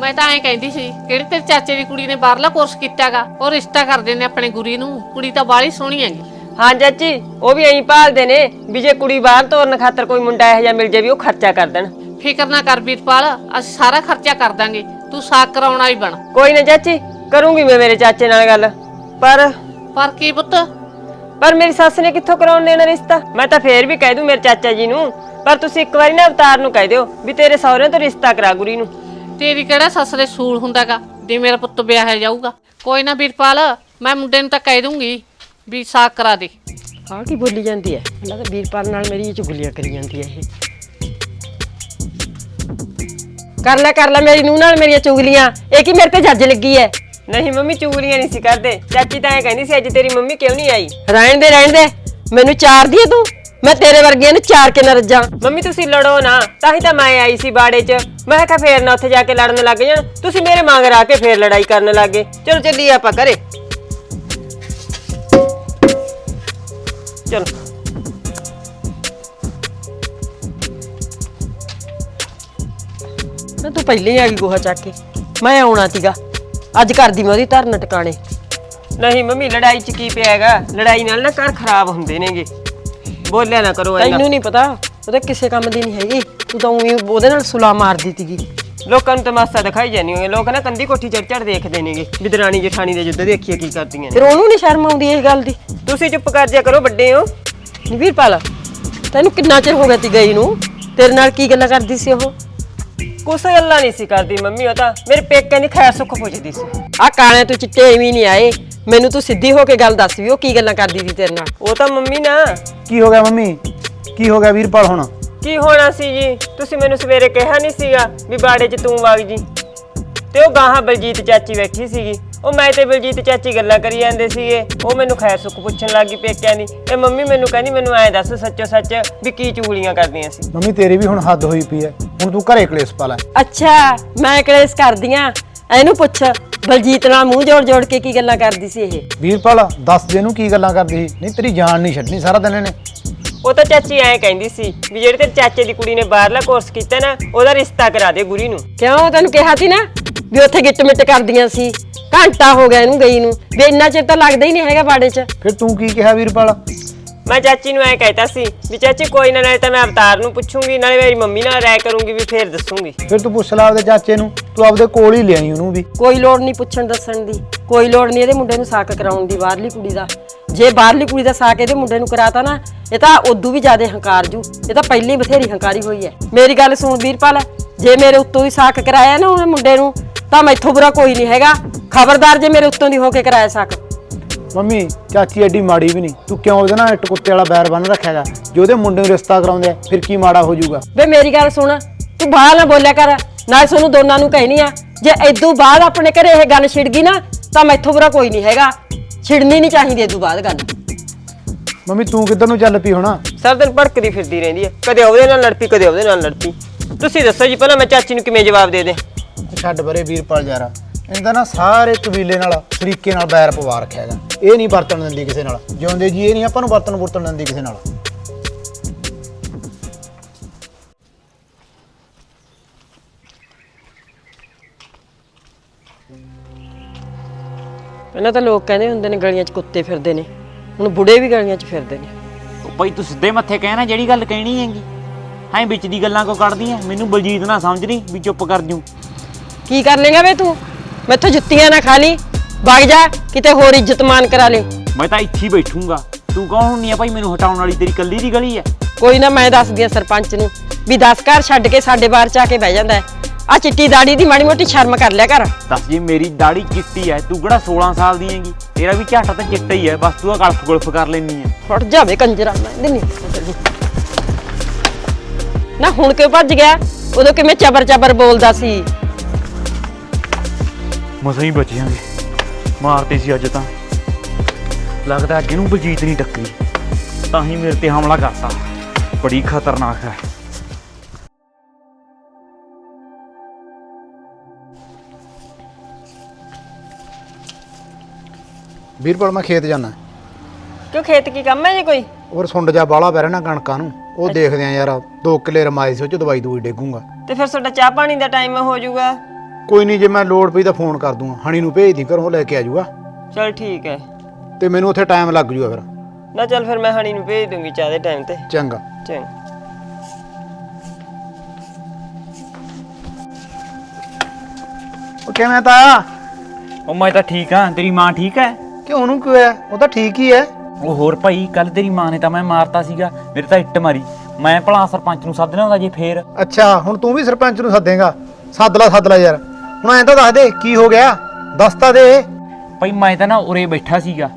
ਮੈਂ ਤਾਂ ਐਂ ਕਹਿੰਦੀ ਸੀ ਕਿਹੜੀ ਤੇਰੇ ਚਾਚੇ ਦੀ ਕੁੜੀ ਨੇ ਬਾਹਰਲਾ ਕੋਰਸ ਕੀਤਾਗਾ? ਉਹ ਰਿਸ਼ਤਾ ਕਰਦੇ ਨੇ ਆਪਣੇ ਗੁਰੀ ਨੂੰ। ਕੁੜੀ ਤਾਂ ਬਾਹਲੀ ਸੋਹਣੀ ਹੈਗੀ। ਹਾਂ ਚਾਚੀ ਉਹ ਵੀ ਐਂ ਭਾਲਦੇ ਨੇ ਵੀ ਜੇ ਕੁੜੀ ਬਾਹਰ ਤੋਰਨ ਖਾਤਰ ਕੋਈ ਮੁੰਡਾ ਇਹੋ ਜਿਹਾ ਮਿਲ ਜੇ ਵੀ ਉਹ ਖਰਚਾ ਕਰ ਦੇਣ। ਫਿਕਰ ਨਾ ਕਰ ਵੀਰਪਾਲ ਅਸੀਂ ਸਾਰਾ ਖਰਚਾ ਕਰ ਦਾਂਗੇ। ਤੂੰ ਸਾਕ ਕਰਾਉਣਾ ਹੀ ਬਣ। ਕੋਈ ਨਾ ਚਾਚੀ ਕਰੂੰਗੀ ਮੈਂ ਮੇਰੇ ਚਾਚੇ ਨਾਲ ਗੱਲ। ਪਰ ਪਰ ਕੀ ਪੁੱਤ? ਪਰ ਮੇਰੀ ਸੱਸ ਨੇ ਕਿੱਥੋਂ ਕਰਾਉਣ ਦੇਣਾ ਰਿਸ਼ਤਾ? ਮੈਂ ਤਾਂ ਫੇਰ ਵੀ ਕਹਿ ਦੂੰ ਮੇਰੇ ਚਾਚਾ ਜੀ ਨੂੰ ਪਰ ਤੁਸੀਂ ਇੱਕ ਵਾਰੀ ਨਾ ਅਵਤਾਰ ਨੂੰ ਕਹਿ ਦਿਓ ਵੀ ਤੇਰੇ ਸਹੁਰਿਆਂ ਤੋਂ ਰਿਸ਼ਤਾ ਕਰਾ ਗੁਰੀ ਨੂੰ। ਤੇਰੀ ਕਿਹੜਾ ਸੱਸ ਦੇ ਸੂਲ ਹੁੰਦਾਗਾ ਜੇ ਮੇਰਾ ਪੁੱਤ ਵਿਆਹਿਆ ਜਾਊਗਾ। ਕੋਈ ਨਾ ਵੀਰਪਾਲ ਮੈਂ ਮੁੰਡੇ ਨੂੰ ਤਾਂ ਕਹਿ ਦੂੰਗੀ ਵੀ ਸਾਕ ਕਰਾ ਦੇ। ਹਾਂ ਕੀ ਬੋਲੀ ਜਾਂਦੀ ਹੈ ਇਹਨਾਂ ਦਾ ਵੀਰਪਾਲ ਨਾਲ ਮੇਰੀ ਇਹ ਚੁਗਲੀਆਂ ਕਰੀ ਜਾਂਦੀ ਹੈ ਇਹ। ਕਰ ਲੈ ਕਰ ਲੈ ਮੇਰੀ ਨੂੰਹ ਨਾਲ ਮੇਰੀਆਂ ਚੁਗਲੀਆਂ। ਇਹ ਕੀ ਮੇਰੇ ਤੇ ਜੱਜ ਲੱਗੀ ਹੈ ਨਹੀਂ ਮੰਮੀ ਚੂਰੀਆਂ ਨਹੀਂ ਸੀ ਕਰਦੇ। ਚਾਚੀ ਤਾਂ ਇਹ ਕਹਿੰਦੀ ਸੀ, ਅੱਜ ਤੇਰੀ ਮੰਮੀ ਕਿਉਂ ਨਹੀਂ ਆਈ? ਰਹਿਣ ਦੇ ਰਹਿਣ ਦੇ। ਮੈਨੂੰ ਚਾਰ ਦੀ ਤੂੰ। ਮੈਂ ਤੇਰੇ ਵਰਗੀਆਂ ਨੂੰ ਚਾਰ ਕੇ ਨਾ ਰੱਜਾਂ। ਮੰਮੀ ਤੁਸੀਂ ਲੜੋ ਨਾ, ਤਾਂ ਹੀ ਤਾਂ ਮੈਂ ਆਈ ਸੀ ਬਾੜੇ 'ਚ। ਮੈਂ ਕਿਹਾ ਫੇਰ ਨਾ ਉੱਥੇ ਜਾ ਕੇ ਲੜਨ ਲੱਗ ਜਾਣ। ਤੁਸੀਂ ਮੇਰੇ ਮਗਰ ਆ ਕੇ ਫੇਰ ਲੜਾਈ ਕਰਨ ਲੱਗੇ। ਚਲੋ, ਚੱਲੀਏ ਆਪਾਂ ਘਰੇ। ਚਲੋ। ਨਾ ਤੂੰ ਪਹਿਲੇ ਹੀ ਆ ਗਈ ਗੋਹਾ ਚੱਕ ਕੇ। ਮੈਂ ਆਉਣਾ ਸੀਗਾ। ਅੱਜ ਕਰਦੀ ਮੈਂ ਉਹਦੀ ਧਰਨ ਟਿਕਾਣੇ। ਨਹੀਂ ਮੰਮੀ ਲੜਾਈ 'ਚ ਕੀ ਪਿਆ ਹੈਗਾ? ਲੜਾਈ ਨਾਲ ਨਾ ਘਰ ਖਰਾਬ ਹੁੰਦੇ ਨੇਗੇ। ਬੋਲਿਆ ਨਾ ਕਰੋ ਤੈਨੂੰ ਨਹੀਂ ਪਤਾ ਉਹਦੇ ਕਿਸੇ ਕੰਮ ਦੀ ਨਹੀਂ ਹੈਗੀ। ਤੂੰ ਤਾਂ ਉਹੀ ਉਹਦੇ ਨਾਲ ਸੁਲਾ ਮਾਰਦੀ ਸੀਗੀ ਲੋਕਾਂ ਨੂੰ ਤਮਾਸ਼ਾ ਦਿਖਾਈ ਜਾਨੀ ਹੋਏ ਲੋਕ ਨਾ ਕੰਦੀ ਕੋਠੀ ਚੜ ਚੜ ਦੇਖਦੇ ਨੇਗੇ। ਵੀ ਦਰਾਣੀ ਜਠਾਣੀ ਦੇ ਜੁੱਧ ਦੇਖੀਏ ਕੀ ਕਰਦੀਆਂ ਨੇ। ਫਿਰ ਉਹਨੂੰ ਨਹੀਂ ਸ਼ਰਮ ਆਉਂਦੀ ਇਹ ਗੱਲ ਦੀ? ਤੁਸੀਂ ਚੁੱਪ ਕਰ ਜਿਆ ਕਰੋ ਵੱਡੇ ਹੋ। ਵੀਰਪਾਲ ਤੈਨੂੰ ਕਿੰਨਾ ਚਿਰ ਹੋ ਗਿਆ ਤੀ ਗਈ ਨੂੰ? ਤੇਰੇ ਨਾਲ ਕੀ ਗੱਲਾਂ ਕਰਦੀ ਸੀ ਉਹ? ਕੁਛ ਗੱਲਾਂ ਨਹੀਂ ਸੀ ਕਰਦੀ ਮੰਮੀ ਉਹ ਤਾਂ ਮੇਰੇ ਪੇਕਿਆਂ ਦੀ ਖੈਰ ਸੁੱਖ ਪੁੱਛਦੀ ਸੀ। ਆ ਕਾਣੇ ਤੋਂ ਚਿੱਟੇ ਐਵੇਂ ਨਹੀਂ ਆਏ। ਮੈਨੂੰ ਤੂੰ ਸਿੱਧੀ ਹੋ ਕੇ ਗੱਲ ਦੱਸ ਵੀ ਉਹ ਕੀ ਗੱਲਾਂ ਕਰਦੀ ਸੀ ਤੇਰੇ ਨਾਲ? ਉਹ ਤਾਂ ਮੰਮੀ ਨਾ। ਕੀ ਹੋ ਗਿਆ ਮੰਮੀ? ਕੀ ਹੋ ਗਿਆ ਵੀਰਪਾਲ ਹੁਣ? ਕੀ ਹੋਣਾ ਸੀ ਜੀ? ਤੁਸੀਂ ਮੈਨੂੰ ਸਵੇਰੇ ਕਿਹਾ ਨਹੀਂ ਸੀਗਾ ਵੀ ਬਾੜੇ 'ਚ ਤੂੰ ਵਗ ਜੀ। ਤੇ ਉਹ ਗਾਹਾਂ ਬਲਜੀਤ ਚਾਚੀ ਬੈਠੀ ਸੀਗੀ। ਉਹ ਮੈਂ ਤੇ ਬਲਜੀਤ ਚਾਚੀ ਗੱਲਾਂ ਕਰੀ ਜਾਂਦੇ ਸੀਗੇ। ਉਹ ਮੈਨੂੰ ਖੈਰ ਸੁੱਖ ਪੁੱਛਣ ਲੱਗੀ ਪੇਕਿਆਂ ਦੀ ਤੇ ਮੰਮੀ ਮੈਨੂੰ ਕਹਿੰਦੀ ਮੈਨੂੰ ਐਂ ਦੱਸ ਸੱਚੋ ਸੱਚ ਵੀ ਕੀ ਚੁਗਲੀਆਂ ਕਰਦੀਆਂ ਸੀ? ਮੰਮੀ ਤੇਰੀ ਵੀ ਹੁਣ ਹੱਦ ਹੋਈ ਪਈ ਹੈ। ਹੁਣ ਤੂੰ ਘਰੇ ਕਲੇਸ਼ ਪਾ ਲੈ। ਅੱਛਾ ਮੈਂ ਕਲੇਸ਼ ਕਰਦੀਆਂ ਇਹਨੂੰ ਪੁੱਛ ਬਲਜੀਤ ਨਾਲ ਮੂੰਹ ਜੋੜ ਜੋੜ ਕੇ ਕੀ ਗੱਲਾਂ ਕਰਦੀ ਸੀ ਇਹ? ਵੀਰਪਾਲ ਦੱਸ ਦੇ ਇਹਨੂੰ ਕੀ ਗੱਲਾਂ ਕਰਦੀ ਸੀ। ਨਹੀਂ ਤੇਰੀ ਜਾਨ ਨਹੀਂ ਛੱਡਣੀ ਸਾਰਾ ਦਿਨ ਇਹਨੇ। ਉਹ ਤਾਂ ਚਾਚੀ ਐਂ ਕਹਿੰਦੀ ਸੀ ਵੀ ਜਿਹੜੇ ਤੇਰੇ ਚਾਚੇ ਦੀ ਕੁੜੀ ਨੇ ਬਾਹਰਲਾ ਕੋਰਸ ਕੀਤਾ ਨਾ ਉਹਦਾ ਰਿਸ਼ਤਾ ਕਰਾ ਦੇ ਗੁਰੀ ਨੂੰ। ਕਿਉਂ? ਤੈਨੂੰ ਕਿਹਾ ਸੀ ਨਾ ਵੀ ਉੱਥੇ ਗਿੱਟ ਮਿੱਟ ਕਰਦੀਆਂ ਸੀ। ਘੰਟਾ ਹੋ ਗਿਆ ਇਹਨੂੰ ਗਈ ਨੂੰ। ਵੀ ਇੰਨਾ ਚਿਰ ਤਾਂ ਲੱਗਦਾ ਹੀ ਨਹੀਂ ਹੈਗਾ ਬਾੜੇ 'ਚ। ਫਿਰ ਤੂੰ ਕੀ ਕਿਹਾ ਵੀਰਪਾਲ? ਮੈਂ ਚਾਚੀ ਨੂੰ ਐਂ ਕਹਿਤਾ ਸੀ ਵੀ ਚਾਚੀ ਕੋਈ ਨਾ ਨਾਲੇ ਤਾਂ ਮੈਂ ਅਵਤਾਰ ਨੂੰ ਪੁੱਛੂੰਗੀ ਨਾਲੇ ਮੇਰੀ ਮੰਮੀ ਨਾਲ ਰਾਇ ਕਰੂੰਗੀ ਵੀ ਫੇਰ ਦੱਸੂੰਗੀ। ਫਿਰ ਤੂੰ ਪੁੱਛ ਲਾ ਆਪਦੇ ਚਾਚੇ ਨੂੰ ਤੂੰ ਆਪਦੇ ਕੋਲ ਹੀ ਲਿਆਈ ਉਹਨੂੰ ਵੀ। ਕੋਈ ਲੋੜ ਨਹੀਂ ਪੁੱਛਣ ਦੱਸਣ ਦੀ ਕੋਈ ਲੋੜ ਨਹੀਂ ਇਹਦੇ ਮੁੰਡੇ ਨੂੰ ਸਾਕ ਕਰਾਉਣ ਦੀ ਬਾਹਰਲੀ ਕੁੜੀ ਦਾ। ਜੇ ਬਾਹਰਲੀ ਕੁੜੀ ਦਾ ਸਾਕ ਇਹਦੇ ਮੁੰਡੇ ਨੂੰ ਕਰਾਤਾ ਨਾ ਇਹ ਤਾਂ ਉਦੋਂ ਵੀ ਜ਼ਿਆਦਾ ਹੰਕਾਰ ਜੂ ਇਹ ਤਾਂ ਪਹਿਲੀ ਬਥੇਰੀ ਹੰਕਾਰੀ ਹੋਈ ਹੈ। ਮੇਰੀ ਗੱਲ ਸੁਣ ਵੀਰਪਾਲ ਜੇ ਮੇਰੇ ਉੱਤੋਂ ਹੀ ਸਾਕ ਕਰਾਇਆ ਨਾ ਉਹਨੇ ਮੁੰਡੇ ਨੂੰ ਤਾਂ ਮੈਥੋਂ ਬੁਰਾ ਕੋਈ ਨਹੀਂ ਹੈਗਾ। ਖਬਰਦਾਰ ਜੇ ਮੇਰੇ ਉੱਤੋਂ ਦੀ ਹੋ ਕੇ ਕਰਾਇਆ ਸਾਕ। ਮੰਮੀ ਚਾਚੀ ਐਡੀ ਮਾੜੀ ਵੀ ਨਹੀਂ। ਤੂੰ ਕਿਉਂ ਉਹਦੇ ਨਾਲ ਇੱਟ ਕੁੱਤੇ ਵਾਲਾ ਬੈਰ ਬੰਨ ਰੱਖਿਆਗਾ ਜੇ ਉਹਦੇ ਮੁੰਡੇ ਨੂੰ ਰਿਸ਼ਤਾ ਕਰਾਉਂਦੇ ਆ ਫਿਰ ਕੀ ਮਾੜਾ ਹੋ ਜਾਊਗਾ? ਵੇ ਮੇਰੀ ਗੱਲ ਸੁਣ ਤੂੰ ਬਾਹਰ ਨਾ ਬੋਲਿਆ ਕਰ। ਨਾਲ ਸਾਨੂੰ ਦੋਨਾਂ ਨੂੰ ਕਹਿਨੀ ਆ ਜੇ ਇਦੋਂ ਬਾਅਦ ਆਪਣੇ ਘਰੇ ਇਹ ਗੱਲ ਛਿੜ ਗਈ ਨਾ ਤਾਂ ਮੈਥੋਂ ਬੁਰਾ ਕੋਈ ਨਹੀਂ ਹੈਗਾ। ਛਿੜਨੀ ਨਹੀਂ ਚਾਹੀਦੀ ਇਦੋਂ ਬਾਅਦ ਗੱਲ। ਮੰਮੀ ਤੂੰ ਕਿੱਧਰ ਨੂੰ ਚੱਲ ਪਈ ਹੁਣ? ਸਭ ਦਿਨ ਭੜਕਦੀ ਫਿਰਦੀ ਰਹਿੰਦੀ ਹੈ ਕਦੇ ਉਹਦੇ ਨਾਲ ਲੜਪੀ ਕਦੇ ਉਹਦੇ ਨਾਲ ਲੜਪੀ ਤੁਸੀਂ ਦੱਸੋ ਜੀ ਪਹਿਲਾਂ ਮੈਂ ਚਾਚੀ ਨੂੰ ਕਿਵੇਂ ਜਵਾਬ ਦੇ ਦੇ ਛੱਡ ਬਰੇ ਵੀਰਪਾਲ ਯਾਰਾ। ਇਹਦਾ ਨਾ ਸਾਰੇ ਕਬੀਲੇ ਨਾਲ ਤਰੀਕੇ ਨਾਲ ਬੈਰ ਪਵਾ ਰੱਖਿਆ ਹੈਗਾ। ਇਹ ਨਹੀਂ ਵਰਤਣ ਦਿੰਦੀ ਕਿਸੇ ਨਾਲ। ਜਿਉਂਦੇ ਜੀ ਇਹ ਨਹੀਂ ਆਪਾਂ ਨੂੰ ਵਰਤਣ ਵਰਤਣ ਦਿੰਦੀ ਕਿਸੇ ਨਾਲ। ਪਹਿਲਾਂ ਤਾਂ ਲੋਕ ਕਹਿੰਦੇ ਹੁੰਦੇ ਨੇ ਗਲੀਆਂ 'ਚ ਕੁੱਤੇ ਫਿਰਦੇ ਨੇ। ਹੁਣ ਬੁੜੇ ਵੀ ਗਲੀਆਂ 'ਚ ਫਿਰਦੇ ਨੇ। ਉਹ ਭਾਈ ਤੂੰ ਸਿੱਧੇ ਮੱਥੇ ਕਹਿਣਾ ਜਿਹੜੀ ਗੱਲ ਕਹਿਣੀ ਹੈਗੀ। ਹਾਂ ਵਿੱਚ ਦੀ ਗੱਲਾਂ ਕੋ ਕੱਢਦੀ ਐ ਮੈਨੂੰ ਬਲਜੀਤ ਨਾ ਸਮਝ ਰਹੀ ਵੀ ਚੁੱਪ ਕਰ ਜੂ। ਕੀ ਕਰ ਲੇਗਾ ਵੇ ਤੂੰ? ਮੈਥੋਂ ਜੁੱਤੀਆਂ ਨਾ ਖਾ ਲਈ। ਵਗ ਜਾ ਕਿਤੇ ਹੋਰ ਇੱਜ਼ਤ ਮਾਨ ਕਰਾ ਲੈ। ਮੈਂ ਤਾਂ ਇੱਥੇ ਹੀ ਬੈਠੂੰਗਾ। ਤੂੰ ਕੌਣ ਹੁੰਨੀ ਆ ਭਾਈ? ਮੈਨੂੰ ਹਟਾਉਣ ਵਾਲੀ ਤੇਰੀ ਕੱਲੀ ਦੀ ਗਲੀ ਐ ਕੋਈ ਨਾ ਮੈਂ ਦੱਸਦੀ ਆ ਸਰਪੰਚ ਨੂੰ ਵੀ 10 ਘਰ ਛੱਡ ਕੇ ਸਾਡੇ ਬਾਹਰ ਚ ਆ ਕੇ ਬਹਿ ਜਾਂਦਾ ਹੈ। ਆ ਚਿੱਟੀ ਦਾੜੀ ਦੀ ਮਾੜੀ ਮੋਟੀ ਸ਼ਰਮ ਕਰ ਲਿਆ ਕਰ। ਦੱਸ ਜੀ ਮੇਰੀ ਦਾੜੀ ਚਿੱਟੀ ਐ ਤੂੰ ਕਿਹੜਾ 16 ਸਾਲ ਦੀ ਹੈਗੀ? ਤੇਰਾ ਵੀ ਝੱਟ ਤਾਂ ਚਿੱਟਾ ਹੀ ਐ ਬਸ ਤੂੰ ਆ ਗਲਫ ਗੁਲਫ ਕਰ ਲੈਨੀ ਐ ਫੜ ਜਾਵੇ ਕੰਜਰਾ ਮੈਂ ਦਿੰਨੀ ਨਾ ਹੁਣ ਕਿਉਂ ਭੱਜ ਗਿਆ? ਉਦੋਂ ਕਿਵੇਂ ਚਬਰ ਚਬਰ ਬੋਲਦਾ ਸੀ? ਮਸਾਂ ਹੀ ਬਚਿਆਂਗੇ ਮਾਰਤੇ ਸੀ ਅੱਜ ਤਾਂ। ਲੱਗਦਾ ਅੱਗੇ ਨੂੰ ਬਲਜੀਤ ਨਹੀਂ ਟੱਕਰੀ। ਤਾਂ ਹੀ ਮੇਰੇ ਤੇ ਹਮਲਾ ਕਰਤਾ। ਬੜੀ ਖਤਰਨਾਕ ਹੈ। ਵੀਰਪਾਲ ਮੈਂ ਖੇਤ ਜਾਣਾ ਕਿਉਂ ਖੇਤ ਕੀ ਕੰਮ ਹੈ ਜੀ ਕੋਈ? ਔਰ ਸੁੰਡ ਜਾ ਬਾਲਾ ਪੈ ਰਿਹਾ ਨਾ ਕਣਕਾਂ ਨੂੰ। ਉਹ ਦੇਖਦੇ ਆ ਯਾਰ ਦੋ ਕਿੱਲੇ ਰਮਾਈ ਸੀ ਉਹ ਚ ਦਵਾਈ ਦੂਈ ਡੇਗੂੰਗਾ। ਤੇ ਫਿਰ ਤੁਹਾਡਾ ਚਾਹ ਪਾਣੀ ਦਾ ਟਾਈਮ ਹੋ ਜਾਊਗਾ। ਕੋਈ ਨਹੀਂ ਜੇ ਮੈਂ ਲੋੜ ਪਈ ਤਾਂ ਫੋਨ ਕਰ ਦੂੰਗਾ। ਹਣੀ ਨੂੰ ਭੇਜ ਦੀ ਘਰੋਂ ਲੈ ਕੇ ਆ ਜਾਊਗਾ। ਚਲ ਠੀਕ ਹੈ ਤੇ ਮੈਨੂੰ ਉੱਥੇ ਟਾਈਮ ਲੱਗ ਜੂਗਾ ਫਿਰ। ਨਾ ਚੱਲ ਫਿਰ ਮੈਂ ਹਣੀ ਨੂੰ ਭੇਜ ਦੂੰਗੀ ਚਾਹ ਦੇ ਟਾਈਮ ਤੇ। ਚੰਗਾ। ਚੰਗਾ। ਉਹ ਕਿਵੇਂ ਤਾਇਆ? ਉਹ ਮੈਂ ਤਾਂ ਠੀਕ ਹਾਂ ਤੇਰੀ ਮਾਂ ਠੀਕ ਹੈ ਕਿ ਉਹਨੂੰ ਕੀ ਹੋਇਆ ਉਹ ਤਾਂ ਠੀਕ ਹੀ ਹੈ ਉਹ ਹੋਰ ਭਾਈ ਕੱਲ ਤੇਰੀ ਮਾਂ ਨੇ ਤਾਂ ਮੈਂ ਮਾਰਤਾ ਸੀਗਾ ਮੇਰੇ ਤਾਂ ਇੱਟ ਮਾਰੀ। ਮੈਂ ਭਲਾ ਸਰਪੰਚ ਨੂੰ ਸੱਦ ਲਿਆਉਂਦਾ ਜੇ ਫੇਰ। ਅੱਛਾ ਹੁਣ ਤੂੰ ਵੀ ਸਰਪੰਚ ਨੂੰ ਸੱਦੇਗਾ। ਸੱਦ ਲਾ ਸੱਦ ਲਾ ਯਾਰ। ਹੁਣ ਐਂ ਤਾਂ ਦੱਸ ਦੇ ਕੀ ਹੋ ਗਿਆ? ਦੱਸ ਤਾਂ ਦੇ। ਭਾਈ ਮੈਂ ਤਾਂ ਨਾ ਉਰੇ ਬੈਠਾ ਸੀਗਾ।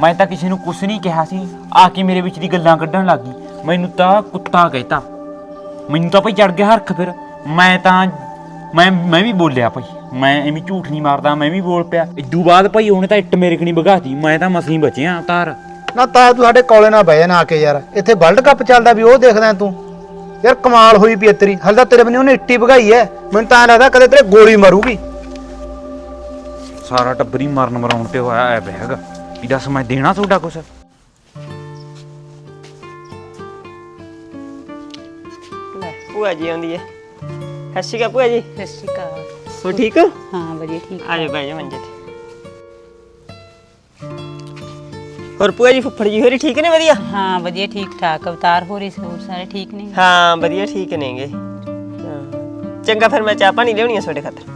ਮੈਂ ਤਾਂ ਕਿਸੇ ਨੂੰ ਕੁਛ ਨਹੀਂ ਕਿਹਾ ਸੀ। ਆ ਕੇ ਮੇਰੇ ਵਿੱਚ ਦੀ ਗੱਲਾਂ ਕੱਢਣ ਲੱਗੀ ਮੈਨੂੰ ਤਾਂ ਕੁੱਤਾ ਕਹਿਤਾ। ਮੈਨੂੰ ਤਾਂ ਭਾਈ ਚੜ ਗਿਆ ਹਰਖ ਫਿਰ। ਮੈਂ ਤਾਂ ਮੈਂ ਮੈਂ ਵੀ ਬੋਲਿਆ ਭਾਈ। ਮੈਂ ਐਵੇਂ ਝੂਠ ਨਹੀਂ ਮਾਰਦਾ ਮੈਂ ਵੀ ਬੋਲ ਪਿਆ। ਇਦੋਂ ਬਾਅਦ ਭਾਈ ਉਹਨੇ ਤਾਂ ਇੱਟ ਮੇਰੇ ਕਣੀ ਭਗਾਤੀ। ਮੈਂ ਤਾਂ ਮਸੀਂ ਬਚਿਆ ਤਾਰ। ਨਾ ਤਾਇਆ ਤੂੰ ਸਾਡੇ ਕੋਲੇ ਨਾ ਬਹਿ ਨਾ ਆ ਕੇ ਯਾਰ। ਇੱਥੇ ਵਰਲਡ ਕੱਪ ਚੱਲਦਾ ਵੀ ਉਹ ਦੇਖਦਾ ਤੂੰ। ਯਾਰ ਕਮਾਲ ਹੋਈ ਪਈ ਹੈ ਤੇਰੀ। ਹਲ ਤਾਂ ਤੇਰੇ ਬੰਨੇ ਉਹਨੇ ਇੱਟੀ ਭਗਾਈ ਹੈ ਮੈਨੂੰ ਤਾਂ ਐਂ ਲੱਗਦਾ ਕਦੇ ਤੇਰੇ ਗੋਲੀ ਮਾਰੂਗੀ। ਸਾਰਾ ਟੱਬਰੀ ਮਰਨ ਮਰਾਉਣ ਤੇ ਹੋਇਆ ਐ ਬਹਿਗਾ। ਵੀ ਦੱਸ ਮੈਂ ਦੇਣਾ ਤੁਹਾਡਾ ਕੁਛ? ਲੈ। ਭੂਆ ਜੀ ਆਉਂਦੀ ਹੈ ਸਤਿ ਸ਼੍ਰੀ ਅਕਾਲ ਭੂਆ ਜੀ। ਸਤਿ ਸ਼੍ਰੀ ਅਕਾਲ। ਹੋ ਠੀਕ ਹੋ? ਹਾਂ ਵਧੀਆ ਠੀਕ। ਆ ਜਾਓ ਬਹਿ ਜਾਓ ਮੰਜੇ ਤੇ। ਹੋਰ ਭੂਆ ਜੀ ਫੁੱਫੜ ਜੀ ਹੋਰੀ ਠੀਕ ਨੇ ਵਧੀਆ? ਹਾਂ ਵਧੀਆ ਠੀਕ ਠਾਕ। ਅਵਤਾਰ ਹੋ ਰਹੀ ਸੂਰ ਸਾਰੇ ਠੀਕ ਨੇ? ਹਾਂ ਵਧੀਆ ਠੀਕ ਨੇਗੇ। ਹਾਂ। ਚੰਗਾ ਫਿਰ ਮੈਂ ਚਾਹ ਪਾਣੀ ਲਿਆਉਣੀ ਆ ਤੁਹਾਡੇ ਖਾਤਰ।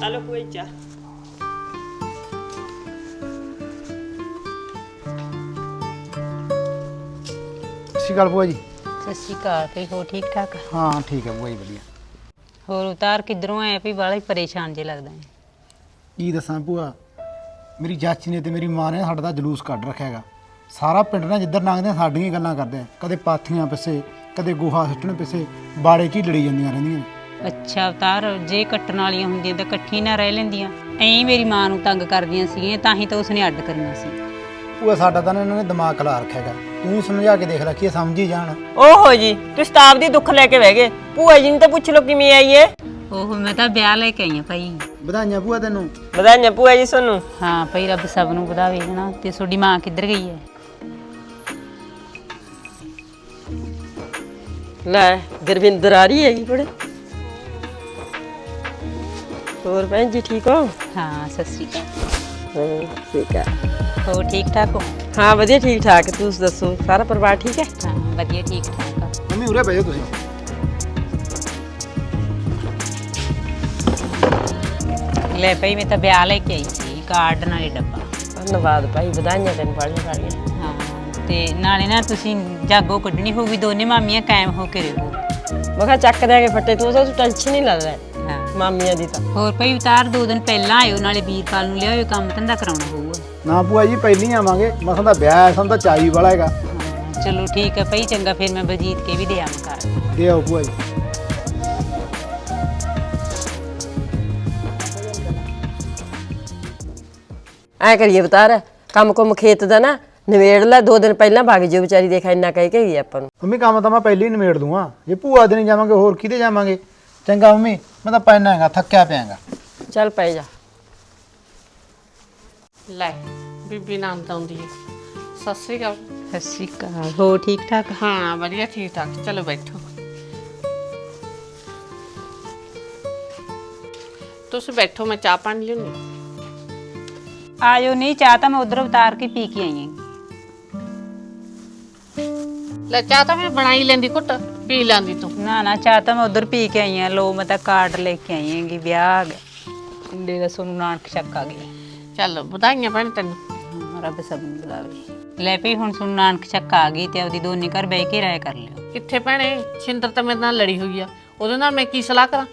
ਹਲੋ ਜੀ ਚਾਹ। ਸ੍ਰੀ ਅਕਾਲ ਭੂਆ ਜੀ। ਸਤਿ ਸ਼੍ਰੀ ਅਕਾਲ ਤੇ ਹੋ ਠੀਕ ਠਾਕ? ਹਾਂ ਠੀਕ ਹੈ ਭੂਆ ਜੀ ਵਧੀਆ। ਹੋਰ ਅਵਤਾਰ ਕਿੱਧਰੋਂ ਆਇਆ ਵੀ ਬਾਲਾ ਹੀ ਪਰੇਸ਼ਾਨ ਜੇ ਲੱਗਦਾ ਹੈ। ਕੀ ਦੱਸਾਂ ਭੂਆ? ਮੇਰੀ ਚਾਚੀ ਨੇ ਤੇ ਮੇਰੀ ਮਾਂ ਨੇ ਸਾਡਾ ਤਾਂ ਜਲੂਸ ਕੱਢ ਰੱਖਿਆ ਹੈਗਾ। ਸਾਰਾ ਪਿੰਡ ਨਾ ਜਿੱਧਰ ਲੰਘਦੇ ਆ ਸਾਡੀਆਂ ਹੀ ਗੱਲਾਂ ਕਰਦੇ ਆ। ਕਦੇ ਪਾਥੀਆਂ ਪਿੱਛੇ ਕਦੇ ਗੋਹਾ ਸੁੱਟਣ ਪਿੱਛੇ ਬਾੜੇ 'ਚ ਹੀ ਲੜੀ ਜਾਂਦੀਆਂ ਰਹਿੰਦੀਆਂ ਅੱਛਾ ਅਵਤਾਰ ਜੇ ਕੱਟਣ ਵਾਲੀਆਂ ਹੁੰਦੀਆਂ ਤਾਂ ਇਕੱਠੀ ਨਾ ਰਹਿ ਲੈਂਦੀਆਂ। ਐਂ ਮੇਰੀ ਮਾਂ ਨੂੰ ਤੰਗ ਕਰਦੀਆਂ ਸੀਗੀਆਂ ਤਾਂ ਹੀ ਤਾਂ ਉਸਨੇ ਅੱਡ ਕਰੀਆਂ ਸੀ। ਭੂਆ ਸਾਡਾ ਤਾਂ ਨਾ ਇਹਨਾਂ ਨੇ ਦਿਮਾਗ ਖਲਾ ਰੱਖਿਆ ਹੈਗਾ। ਤੂੰ ਸਮਝਾ ਕੇ ਦੇਖ ਲੈ ਕੀ ਇਹ ਸਮਝ ਹੀ ਜਾਣ। ਓਹੋ ਜੀ ਤੁਸੀਂ ਤਾਂ ਆਪਦੀ ਦੁੱਖ ਲੈ ਕੇ ਬਹਿ ਗਏ। ਭੂਆ ਜੀ ਨੂੰ ਤਾਂ ਪੁੱਛ ਲਓ ਕਿਵੇਂ ਆਈ ਏ। ਮੈਂ ਤਾਂ ਵਿਆਹ ਲੈ ਕੇ ਆਈ ਹਾਂ ਭਾਈ। ਵਧਾਈਆਂ ਭੂਆ ਤੈਨੂੰ। ਵਧਾਈਆਂ ਭੂਆ ਜੀ ਤੁਹਾਨੂੰ ਹਾਂ ਭਾਈ ਰੱਬ ਸਭ ਨੂੰ ਵਧਾਵੇ ਹਨਾ? ਤੇ ਤੁਹਾਡੀ ਮਾਂ ਕਿੱਧਰ ਗਈ ਹੈ ਲੈ ਗੁਰਵਿੰਦਰ ਆ ਰਹੀ ਹੈਗੀ ਕੁੜੇ ਹੋਰ ਭੈਣ ਜੀ ਠੀਕ ਹੋ? ਹਾਂ ਸਤਿ ਸ਼੍ਰੀ ਅਕਾਲ। ਹਾਂ ਠੀਕ ਹੈ ਹੋਰ ਠੀਕ ਠਾਕ ਹੋ? ਹਾਂ ਵਧੀਆ ਠੀਕ ਠਾਕ ਤੁਸੀਂ ਦੱਸੋ ਸਾਰਾ ਪਰਿਵਾਰ ਠੀਕ ਹੈ ਹਾਂ ਵਧੀਆ ਠੀਕ ਠਾਕ। ਆ ਮੰਮੀ ਉਰੇ ਬਹਿ ਜਾਓ ਤੁਸੀਂ। ਲੈ ਭਾਈ ਮੈਂ ਤਾਂ ਵਿਆਹ ਲੈ ਕੇ ਆਈ ਸੀ ਕਾਰਡ ਨਾਲੇ ਡੱਬਾ। ਧੰਨਵਾਦ ਭਾਈ ਵਧਾਈਆਂ ਤੈਨੂੰ ਪੜ੍ਹਨ ਵਾਲੀਆਂ ਹਾਂ ਤੇ ਨਾਲੇ ਨਾ ਤੁਸੀਂ ਜਾਗੋ ਕੱਢਣੀ ਹੋਊਗੀ ਦੋਨੇ ਮਾਮੀਆਂ ਕਾਇਮ ਹੋ ਕੇ ਰਹੋ। ਮੈਂ ਕਿਹਾ ਚੱਕ ਦੇ ਕੇ ਫੱਟੇ ਤੂੰ ਤਾਂ ਟੈਨਸ਼ਨ ਨਹੀਂ ਲੱਗਦਾ ਹਾਂ। ਮਾਮੀਆਂ ਦੀ ਤਾਂ। ਹੋਰ ਭਾਈ ਉਤਾਰ ਦੋ ਦਿਨ ਪਹਿਲਾਂ ਆਇਓ ਨਾਲੇ ਵੀਰਪਾਲ ਨੂੰ ਲਿਆਇਓ ਕੰਮ ਧੰਦਾ ਕਰਾਉਣਾ ਹੋਊਗਾ। ਨਾ ਭੂਆ ਜੀ ਪਹਿਲੀ ਆਵਾਂਗੇ। ਮਸਾਂ ਦਾ ਵਿਆਹ ਹੈ ਸਾਨੂੰ ਤਾਂ ਚਾਈ ਵਾਲਾ ਹੈਗਾ। ਹਾਂ, ਚਲੋ ਠੀਕ ਹੈ ਭਾਈ ਚੰਗਾ ਫਿਰ ਮੈਂ ਬਲਜੀਤ ਕੇ ਵੀ ਦੇ ਆਵਾਂ ਘਰ। ਦੇ ਆਓ ਭੂਆ ਜੀ। ਐ ਕਰੀਏ ਬਤਾਰ ਕੰਮ ਕੁਮ ਖੇਤ ਦਾ ਨਾ ਨਵੇੜ ਲੈ ਦੋ ਦਿਨ ਪਹਿਲਾਂ ਭਾਗ ਜਿਓ ਵਿਚਾਰੀ ਦੇਖ ਇੰਨਾ ਕਹਿ ਕੇ ਗਈ ਆਪਾਂ ਨੂੰ। ਮੰਮੀ ਕੰਮ ਤਾਂ ਮੈਂ ਪਹਿਲੇ ਹੀ ਨਿਮੇੜ ਦੂੰਗਾ ਜੇ ਭੂਆ ਦੇ ਨਹੀਂ ਜਾਵਾਂਗੇ ਹੋਰ ਕਿਹਦੇ ਜਾਵਾਂਗੇ? ਚੰਗਾ ਮੰਮੀ ਮੈਂ ਤਾਂ ਪੈਣਾ ਹੈਗਾ ਥੱਕਿਆ ਪਿਆਂਗਾ ਚੱਲ ਪੈ ਜਾ। ਲੈ ਬੀਬੀ ਨਾਮ ਤਾਂ ਆਉਂਦੀ ਹੈ। ਸਤਿ ਸ਼੍ਰੀ ਅਕਾਲ। ਸਤਿ ਸ਼੍ਰੀ ਅਕਾਲ ਹੋਰ ਠੀਕ ਠਾਕ? ਹਾਂ ਵਧੀਆ ਠੀਕ ਠਾਕ। ਚਲੋ ਬੈਠੋ। ਤੁਸੀਂ ਬੈਠੋ ਮੈਂ ਚਾਹ ਪਾਣੀ ਲਿਆਉਣੀ ਆਇਓ ਨਹੀਂ ਚਾਹ ਤਾਂ ਮੈਂ ਉਧਰ ਉਤਾਰ ਕੇ ਪੀ ਕੇ ਆਈ ਹਾਂ। ਲੈ ਚਾਹ ਤਾਂ ਮੈਂ ਬਣਾਈ ਲੈਂਦੀ ਘੁੱਟ ਪੀ ਲੈਂਦੀ ਤੂੰ। ਨਾ ਨਾ ਚਾਹ ਤਾਂ ਮੈਂ ਉਧਰ ਪੀ ਕੇ ਆਈ ਹਾਂ। ਲੋ ਮੈਂ ਤਾਂ ਕਾਰਡ ਲੈ ਕੇ ਆਈ ਹੈਗੀ ਵਿਆਹ ਆ ਗਿਆ। ਮੁੰਡੇ ਦਾ ਸੋਨੂੰ ਨਾਨਕ ਚੱਕ ਆ ਗਿਆ। ਚੱਲ ਵਧਾਈਆਂ ਭੈਣ ਤੈਨੂੰ। ਹਾਂ, ਰੱਬ ਸਭ ਨੂੰ ਬੁਲਾਵੇ ਲੈ। ਪਈ ਹੁਣ ਸੁਣ ਨਾਨਕ ਚੱਕ ਆ ਗਈ ਤੇ ਆਪਦੀ ਦੋਨੇ ਘਰ ਬਹਿ ਕੇ ਰਾਇ ਕਰ ਲਿਓ। ਕਿੱਥੇ ਭੈਣੇ? ਛਿੰਦਰ ਤਾਂ ਮੇਰੇ ਨਾਲ ਲੜੀ ਹੋਈ ਆ। ਉਹਦੇ ਨਾਲ ਮੈਂ ਕੀ ਸਲਾਹ ਕਰਾਂ?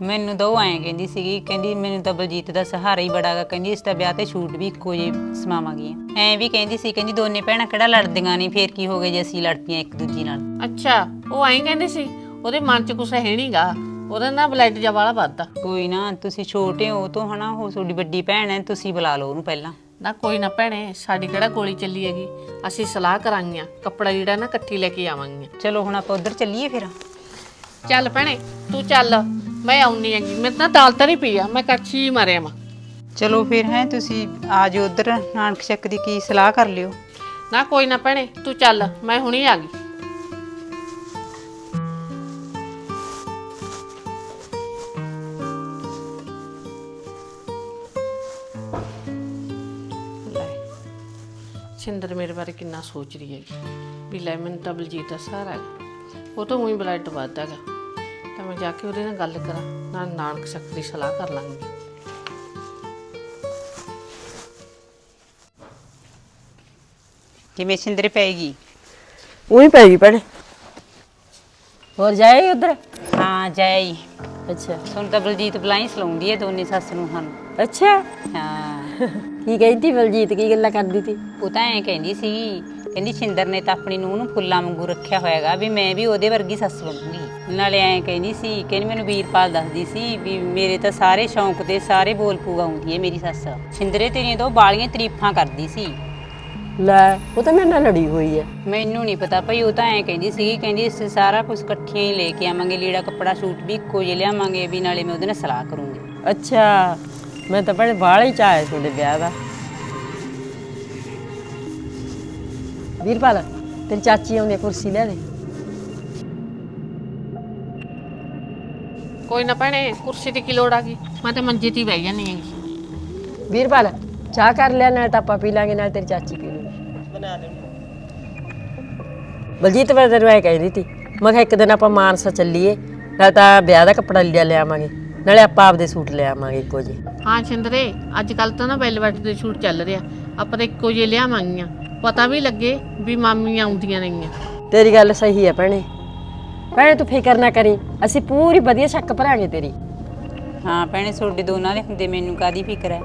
ਮੈਨੂੰ ਦੋ ਐਂ ਕਹਿੰਦੀ ਸੀਗੀ ਕਹਿੰਦੀ ਮੈਨੂੰ ਤਾਂ ਬਲਜੀਤ ਦਾ ਸਹਾਰਾ ਹੀ ਬੜਾਗਾ ਕਹਿੰਦੀ ਇਸ ਦਾ ਵਿਆਹ ਤੇ ਛੂਟ ਵੀ ਇੱਕੋ ਜਿਹੀ ਸਮਾਵਾਂਗੀ ਐਂ ਵੀ ਕਹਿੰਦੀ ਸੀ ਕਹਿੰਦੀ ਦੋਨੇ ਭੈਣਾਂ ਕਿਹੜਾ ਲੜਦੀਆਂ ਨਹੀਂ ਫੇਰ ਕੀ ਹੋ ਗਿਆ ਜੇ ਅਸੀਂ ਲੜ ਪਈਆਂ ਇੱਕ ਦੂਜੀ ਨਾਲ। ਅੱਛਾ ਉਹ ਐਂ ਕਹਿੰਦੀ ਸੀ ਉਹਦੇ ਮਨ 'ਚ ਕੁਛ ਹੈ ਨਹੀਂਗਾ ਉਹਦੇ ਨਾਲ ਬਲੱਡ ਜਾ ਵਾਲਾ ਵੱਧਦਾ। ਕੋਈ ਨਾ ਤੁਸੀਂ ਛੋਟੇ ਹੋ ਤੋਂ ਹਨਾ ਉਹ ਤੁਹਾਡੀ ਵੱਡੀ ਭੈਣ ਹੈ ਤੁਸੀਂ ਬੁਲਾ ਲਓ ਉਹਨੂੰ ਪਹਿਲਾਂ। ਨਾ ਕੋਈ ਨਾ ਭੈਣੇ ਸਾਡੀ ਕਿਹੜਾ ਗੋਲੀ ਚੱਲੀ ਹੈਗੀ? ਅਸੀਂ ਸਲਾਹ ਕਰਾਂਗੀਆਂ ਕੱਪੜਾ ਜਿਹੜਾ ਨਾ ਇਕੱਠੀ ਲੈ ਕੇ ਆਵਾਂਗੀਆਂ। ਚਲੋ ਹੁਣ ਆਪਾਂ ਉਧਰ ਚੱਲੀਏ ਫਿਰ। ਚੱਲ ਭੈਣੇ ਤੂੰ ਚੱਲ। ਮੈਂ ਆਉਣੀ ਹੈਗੀ ਮੇਰੇ ਤਾਂ ਦਾਲ ਤਾਂ ਨਹੀਂ ਪਈ ਆ ਮੈਂ ਹੀ ਮਾਰਿਆ ਮਾ ਚਲੋ ਫਿਰ ਹੈ ਤੁਸੀਂ ਆ ਜਾਓ ਉਧਰ ਨਾਨਕ ਚੱਕ ਦੀ ਕੀ ਸਲਾਹ ਕਰ ਲਿਓ। ਨਾ ਕੋਈ ਨਾ ਭੈਣੇ ਤੂੰ ਚੱਲ ਮੈਂ ਹੁਣੀ ਆ ਗਈ। ਸਿੰਦਰ ਮੇਰੇ ਬਾਰੇ ਕਿੰਨਾ ਸੋਚ ਰਹੀ ਹੈਗੀ ਵੀ ਲੈ ਮੈਨੂੰ ਤਾਂ ਬਲਜੀਤ ਦਾ ਸਹਾਰਾ ਹੈ ਉਹ ਤਾਂ ਉਹੀ ਬਲੱਡ ਵੱਧਦਾ ਹੈਗਾ। ਮੈਂ ਜਾ ਕੇ ਉਹਦੇ ਨਾਲ ਗੱਲ ਕਰਾਂ ਨਾਲ ਨਾਨਕ ਸ਼ਕਤੀ ਦੀ ਸਲਾਹ ਕਰ ਲਾਂਗੀ। ਕਿਵੇਂ ਸਿੰਦਰੇ ਪੈਗੀ ਉਹੀ ਪੈ ਗਈ ਭੈਣੇ। ਹੋਰ ਜਾਏ ਉਧਰ? ਹਾਂ ਜਾਈ ਅੱਛਾ। ਸੁਣ ਤਾਂ ਬਲਜੀਤ ਬਲਾਈ ਸਲਾਉਂਦੀ ਹੈ ਦੋਨੇ ਸੱਸ ਨੂੰ ਹਨ ਅੱਛਾ। ਹਾਂ। ਕੀ ਕਹਿੰਦੀ ਬਲਜੀਤ ਕੀ ਗੱਲਾਂ ਕਰਦੀ ਤੀ ਉਹ ਤਾਂ ਐਂ ਕਹਿੰਦੀ ਸੀ ਕਹਿੰਦੀ ਛਿੰਦਰ ਨੇ ਤਾਂ ਆਪਣੀ ਨੂੰਹ ਨੂੰ ਫੁੱਲਾਂ ਵਾਂਗੂ ਰੱਖਿਆ ਹੋਇਆਗਾ ਵੀ ਮੈਂ ਵੀ ਉਹਦੇ ਵਰਗੀ ਸੱਸ ਬਣੂੰਗੀ। ਨਾਲੇ ਐਂ ਕਹਿੰਦੀ ਸੀ ਕਹਿੰਦੀ ਮੈਨੂੰ ਵੀਰਪਾਲ ਦੱਸਦੀ ਸੀ ਵੀ ਮੇਰੇ ਤਾਂ ਸਾਰੇ ਸ਼ੌਂਕ ਤੇ ਸਾਰੇ ਬੋਲ ਪੂਗਾਉਂਦੀ ਹੈ ਮੇਰੀ ਸੱਸ। ਛਿੰਦਰੇ ਤੇਰੀਆਂ ਤਾਂ ਬਾਲੀਆਂ ਤਾਰੀਫਾਂ ਕਰਦੀ ਸੀ। ਲੈ ਉਹ ਤਾਂ ਮੇਰੇ ਨਾਲ ਲੜੀ ਹੋਈ ਹੈ। ਮੈਨੂੰ ਨਹੀਂ ਪਤਾ ਭਈ ਉਹ ਤਾਂ ਐਂ ਕਹਿੰਦੀ ਸੀਗੀ ਕਹਿੰਦੀ ਅਸੀਂ ਸਾਰਾ ਕੁਝ ਇਕੱਠੀਆਂ ਹੀ ਲੈ ਕੇ ਆਵਾਂਗੇ ਲੀੜਾ ਕੱਪੜਾ ਸੂਟ ਵੀ ਇੱਕੋ ਜਿਹਾ ਲਿਆਵਾਂਗੇ ਵੀ ਨਾਲੇ ਮੈਂ ਉਹਦੇ ਨਾਲ ਸਲਾਹ ਕਰੂੰਗੀ। ਅੱਛਾ ਮੈਂ ਤਾਂ ਭੈਣੇ ਬਾਹਲਾ ਹੀ ਚਾਹਿਆ ਤੁਹਾਡੇ ਵਿਆਹ ਦਾ। ਵੀਰਪਾਲ ਤੇਰੀ ਚਾਚੀ ਆਉਂਦੀ ਆ, ਕੁਰਸੀ ਲੈ ਦੇ ਕੋਈ ਨਾ ਭੈਣੇ ਕੁਰਸੀ ਦੀ ਕੀ ਲੋੜ ਆ ਗਈ? ਮੈਂ ਤਾਂ ਮੰਜੇ ਤੇ ਹੀ ਬਹਿ ਜਾਨੀ ਹੈਗੀ। ਵੀਰਪਾਲ ਚਾਹ ਕਰ ਲਿਆ ਨਾਲ ਤਾਂ ਆਪਾਂ ਪੀ ਲਾਂਗੇ ਨਾਲ ਤੇਰੀ ਚਾਚੀ ਪੀ ਲੂ ਬਲਜੀਤ ਮੈਂ ਤੈਨੂੰ ਐ ਕਹਿ ਰਹੀ ਤੀ ਮੈਂ ਕਿਹਾ ਇੱਕ ਦਿਨ ਆਪਾਂ ਮਾਨਸਾ ਚੱਲੀਏ ਨਾਲ ਤਾਂ ਵਿਆਹ ਦਾ ਕੱਪੜਾ ਲਿਆ ਲਿਆਵਾਂਗੇ ਨਾਲੇ ਆਪਾਂ ਆਪਦੇ ਸੂਟ ਲੈ ਆਵਾਂਗੇ ਇੱਕੋ ਜਿਹੇ। ਹਾਂ ਛਿੰਦਰੇ ਅੱਜ ਕੱਲ ਤਾਂ ਨਾ ਵੈਲਵੈਟ ਦੇ ਸ਼ੂਟ ਚੱਲ ਰਿਹਾ ਆਪਾਂ ਤਾਂ ਇੱਕੋ ਜਿਹੇ ਲਿਆਵਾਂਗੀਆਂ। ਪਤਾ ਵੀ ਲੱਗੇ ਵੀ ਮਾਮੀਆਂ ਆਉਂਦੀਆਂ ਨੇਗੀਆਂ। ਤੇਰੀ ਗੱਲ ਸਹੀ ਹੈ ਭੈਣੇ ਭੈਣੇ ਤੂੰ ਫਿਕਰ ਨਾ ਕਰੀ ਅਸੀਂ ਪੂਰੀ ਵਧੀਆ ਸ਼ੱਕ ਭਰਾਂਗੇ ਤੇਰੀ। ਹਾਂ ਭੈਣੇ ਤੁਹਾਡੇ ਦੋਨਾਂ ਦੇ ਹੁੰਦੇ ਮੈਨੂੰ ਕਾਦੀ ਫਿਕਰ ਹੈ?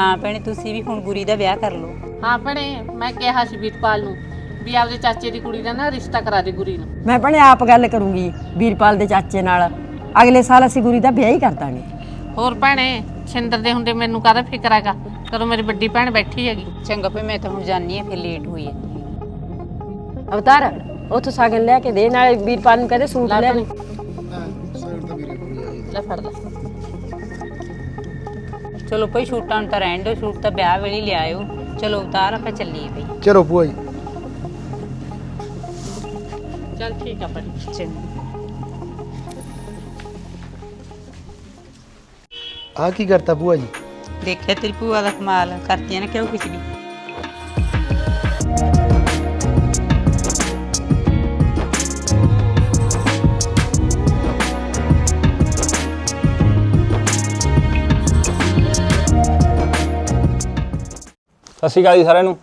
ਹਾਂ ਭੈਣੇ ਤੁਸੀਂ ਵੀ ਹੁਣ ਗੁਰੀ ਦਾ ਵਿਆਹ ਕਰ ਲਓ। ਹਾਂ ਭੈਣੇ ਮੈਂ ਕਿਹਾ ਸੀ ਵੀਰਪਾਲ ਨੂੰ ਵੀ ਆਪਦੇ ਚਾਚੇ ਦੀ ਕੁੜੀ ਦਾ ਨਾ ਰਿਸ਼ਤਾ ਕਰਾ ਦੇ ਗੁਰੀ ਨੂੰ। ਮੈਂ ਭੈਣੇ ਆਪ ਗੱਲ ਕਰੂੰਗੀ ਵੀਰਪਾਲ ਦੇ ਚਾਚੇ ਨਾਲ। ਅਗਲੇ ਸਾਲ ਅਸੀਂ ਗੁਰੀ ਦਾ ਵਿਆਹ ਹੀ ਕਰ ਦਾਂਗੇ। ਹੋਰ ਭੈਣੇ ਛਿੰਦਰ ਦੇ ਹੁੰਦੇ ਮੈਨੂੰ ਕਾਹਦਾ ਫਿਕਰ ਹੈਗਾ? ਕਦੋਂ ਮੇਰੀ ਵੱਡੀ ਭੈਣ ਬੈਠੀ ਹੈਗੀ। ਚੰਗਾ ਭਈ ਮੈਂ ਤਾਂ ਹੁਣ ਜਾਣੀ ਆ ਫਿਰ ਲੇਟ ਹੋਈ ਹੈ। ਅਵਤਾਰ ਉਥੋਂ ਸਾਗਨ ਲਿਆ ਕੇ ਦੇ ਨਾਲ ਵੀਰਪਾਲ ਨੂੰ ਕਹਦੇ ਸੂਟ ਲੈ ਦੇ ਲੈ। ਫੜ ਲੈ। ਚਲੋ ਭਈ ਸ਼ੂਟਾਂ ਨੂੰ ਤਾਂ ਰਹਿਣ ਦਿਓ ਸ਼ੂਟ ਤਾਂ ਵਿਆਹ ਵੇਲੇ ਲਿਆਇਓ। ਚਲੋ ਉਤਾਰ ਆਪਾਂ ਚੱਲੀਏ ਭਈ। ਚਲੋ ਭੂਆ ਜੀ। ਚੱਲ ਠੀਕ ਆ ਭੈਣੇ ਚੰਗਾ। ਆਹ ਕੀ ਕਰਤਾ ਭੂਆ ਜੀ? ਦੇਖਿਆ ਤੇਰੀ ਭੂਆ ਦਾ ਕਮਾਲ ਕਰਤੀ ਨਾ ਕਿਉਂ ਖਿਚੜੀ ਸਤਿ ਸ਼੍ਰੀ ਅਕਾਲ ਜੀ ਸਾਰਿਆਂ ਨੂੰ।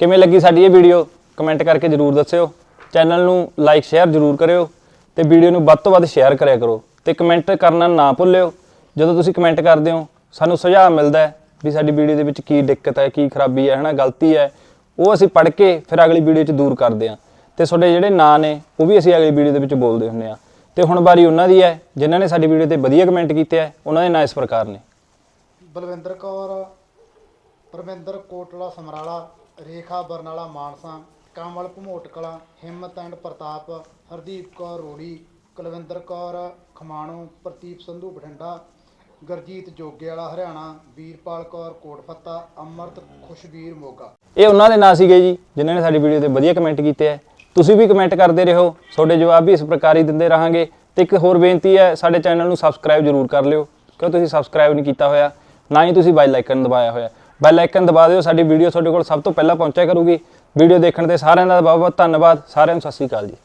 ਕਿਵੇਂ ਲੱਗੀ ਸਾਡੀ ਇਹ ਵੀਡੀਓ? ਕਮੈਂਟ ਕਰਕੇ ਜਰੂਰ ਦੱਸਿਓ। ਚੈਨਲ ਨੂੰ ਲਾਈਕ ਸ਼ੇਅਰ ਜਰੂਰ ਕਰਿਓ ਤੇ ਵੀਡੀਓ ਨੂੰ ਵੱਧ ਤੋਂ ਵੱਧ ਸ਼ੇਅਰ ਕਰਿਆ ਕਰੋ ਤੇ ਕਮੈਂਟ ਕਰਨਾ ਨਾ ਭੁੱਲਿਓ। ਜਦੋਂ ਤੁਸੀਂ ਕਮੈਂਟ ਕਰਦੇ ਹੋ, ਸਾਨੂੰ ਸੁਝਾਅ ਮਿਲਦਾ ਹੈ ਵੀ ਸਾਡੀ ਵੀਡੀਓ ਦੇ ਵਿੱਚ ਕੀ ਦਿੱਕਤ ਹੈ, ਕੀ ਖਰਾਬੀ ਹੈ, ਹਨਾ, ਗਲਤੀ ਹੈ। ਉਹ ਅਸੀਂ ਪੜ੍ਹ ਕੇ ਫਿਰ ਅਗਲੀ ਵੀਡੀਓ 'ਚ ਦੂਰ ਕਰਦੇ ਹਾਂ। ਤੇ ਤੁਹਾਡੇ ਜਿਹੜੇ ਨਾਂ ਨੇ, ਉਹ ਵੀ ਅਸੀਂ ਅਗਲੀ ਵੀਡੀਓ ਦੇ ਵਿੱਚ ਬੋਲਦੇ ਹੁੰਦੇ ਆ ਤੇ ਹੁਣ ਵਾਰੀ ਉਹਨਾਂ ਦੀ ਹੈ, ਜਿਨ੍ਹਾਂ ਨੇ ਸਾਡੀ ਵੀਡੀਓ ਤੇ ਵਧੀਆ ਕਮੈਂਟ ਕੀਤੇ ਹੈ, ਉਹਨਾਂ ਦੇ ਨਾਂ ਇਸ ਪ੍ਰਕਾਰ ਨੇ। ਬਲਵਿੰਦਰ ਕੌਰ ਪਰਮਿੰਦਰ ਕੋਟਲਾ ਸਮਰਾਲਾ, ਰੇਖਾ ਬਰਨਾਲਾ ਮਾਨਸਾ, ਕਮਲ ਭਮੋਟ ਕਲਾਂ ਹਿੰਮਤ ਐਂਡ ਪ੍ਰਤਾਪ, ਹਰਦੀਪ ਕੌਰ ਰੋੜੀ, ਕੁਲਵਿੰਦਰ ਕੌਰ ਖਮਾਣੋ ਪ੍ਰਦੀਪ ਸੰਧੂ ਬਠਿੰਡਾ, ਗਰਜੀਤ ਜੋਗੇ ਵਾਲਾ ਹਰਿਆਣਾ, ਵੀਰਪਾਲ ਕੌਰ ਕੋਟਫੱਤਾ ਅਮਰਤ ਖੁਸ਼ਬੀਰ ਮੋਗਾ। ਇਹ ਉਹਨਾਂ ਦੇ ਨਾਂ ਸੀਗੇ ਜੀ, ਜਿਨ੍ਹਾਂ ਨੇ ਸਾਡੀ ਵੀਡੀਓ ਤੇ ਵਧੀਆ ਕਮੈਂਟ ਕੀਤੇ ਹੈ ਤੁਸੀਂ ਵੀ ਕਮੈਂਟ ਕਰਦੇ ਰਹੋ, ਤੁਹਾਡੇ ਜਵਾਬ ਵੀ ਇਸ ਪ੍ਰਕਾਰ ਹੀ ਦਿੰਦੇ ਰਹਾਂਗੇ। ਤੇ ਇੱਕ ਹੋਰ ਬੇਨਤੀ ਹੈ, ਸਾਡੇ ਚੈਨਲ ਨੂੰ ਸਬਸਕ੍ਰਾਈਬ ਜਰੂਰ ਕਰ ਲਿਓ ਕਿਉਂ ਤੁਸੀਂ ਸਬਸਕ੍ਰਾਈਬ ਨਹੀਂ ਕੀਤਾ ਹੋਇਆ, ਨਾ ਹੀ ਤੁਸੀਂ ਬੈਲ ਆਈਕਨ ਦਬਾਇਆ ਹੋਇਆ। ਬੈਲ ਆਈਕਨ ਦਬਾ ਦਿਓ, ਸਾਡੀ ਵੀਡੀਓ ਤੁਹਾਡੇ ਕੋਲ ਸਭ ਤੋਂ ਪਹਿਲਾਂ ਪਹੁੰਚਿਆ ਕਰੂਗੀ। ਵੀਡੀਓ ਦੇਖਣ ਤੇ ਸਾਰਿਆਂ ਦਾ ਬਹੁਤ ਬਹੁਤ ਧੰਨਵਾਦ, ਸਾਰਿਆਂ ਨੂੰ ਸਤਿ ਸ਼੍ਰੀ ਅਕਾਲ ਜੀ।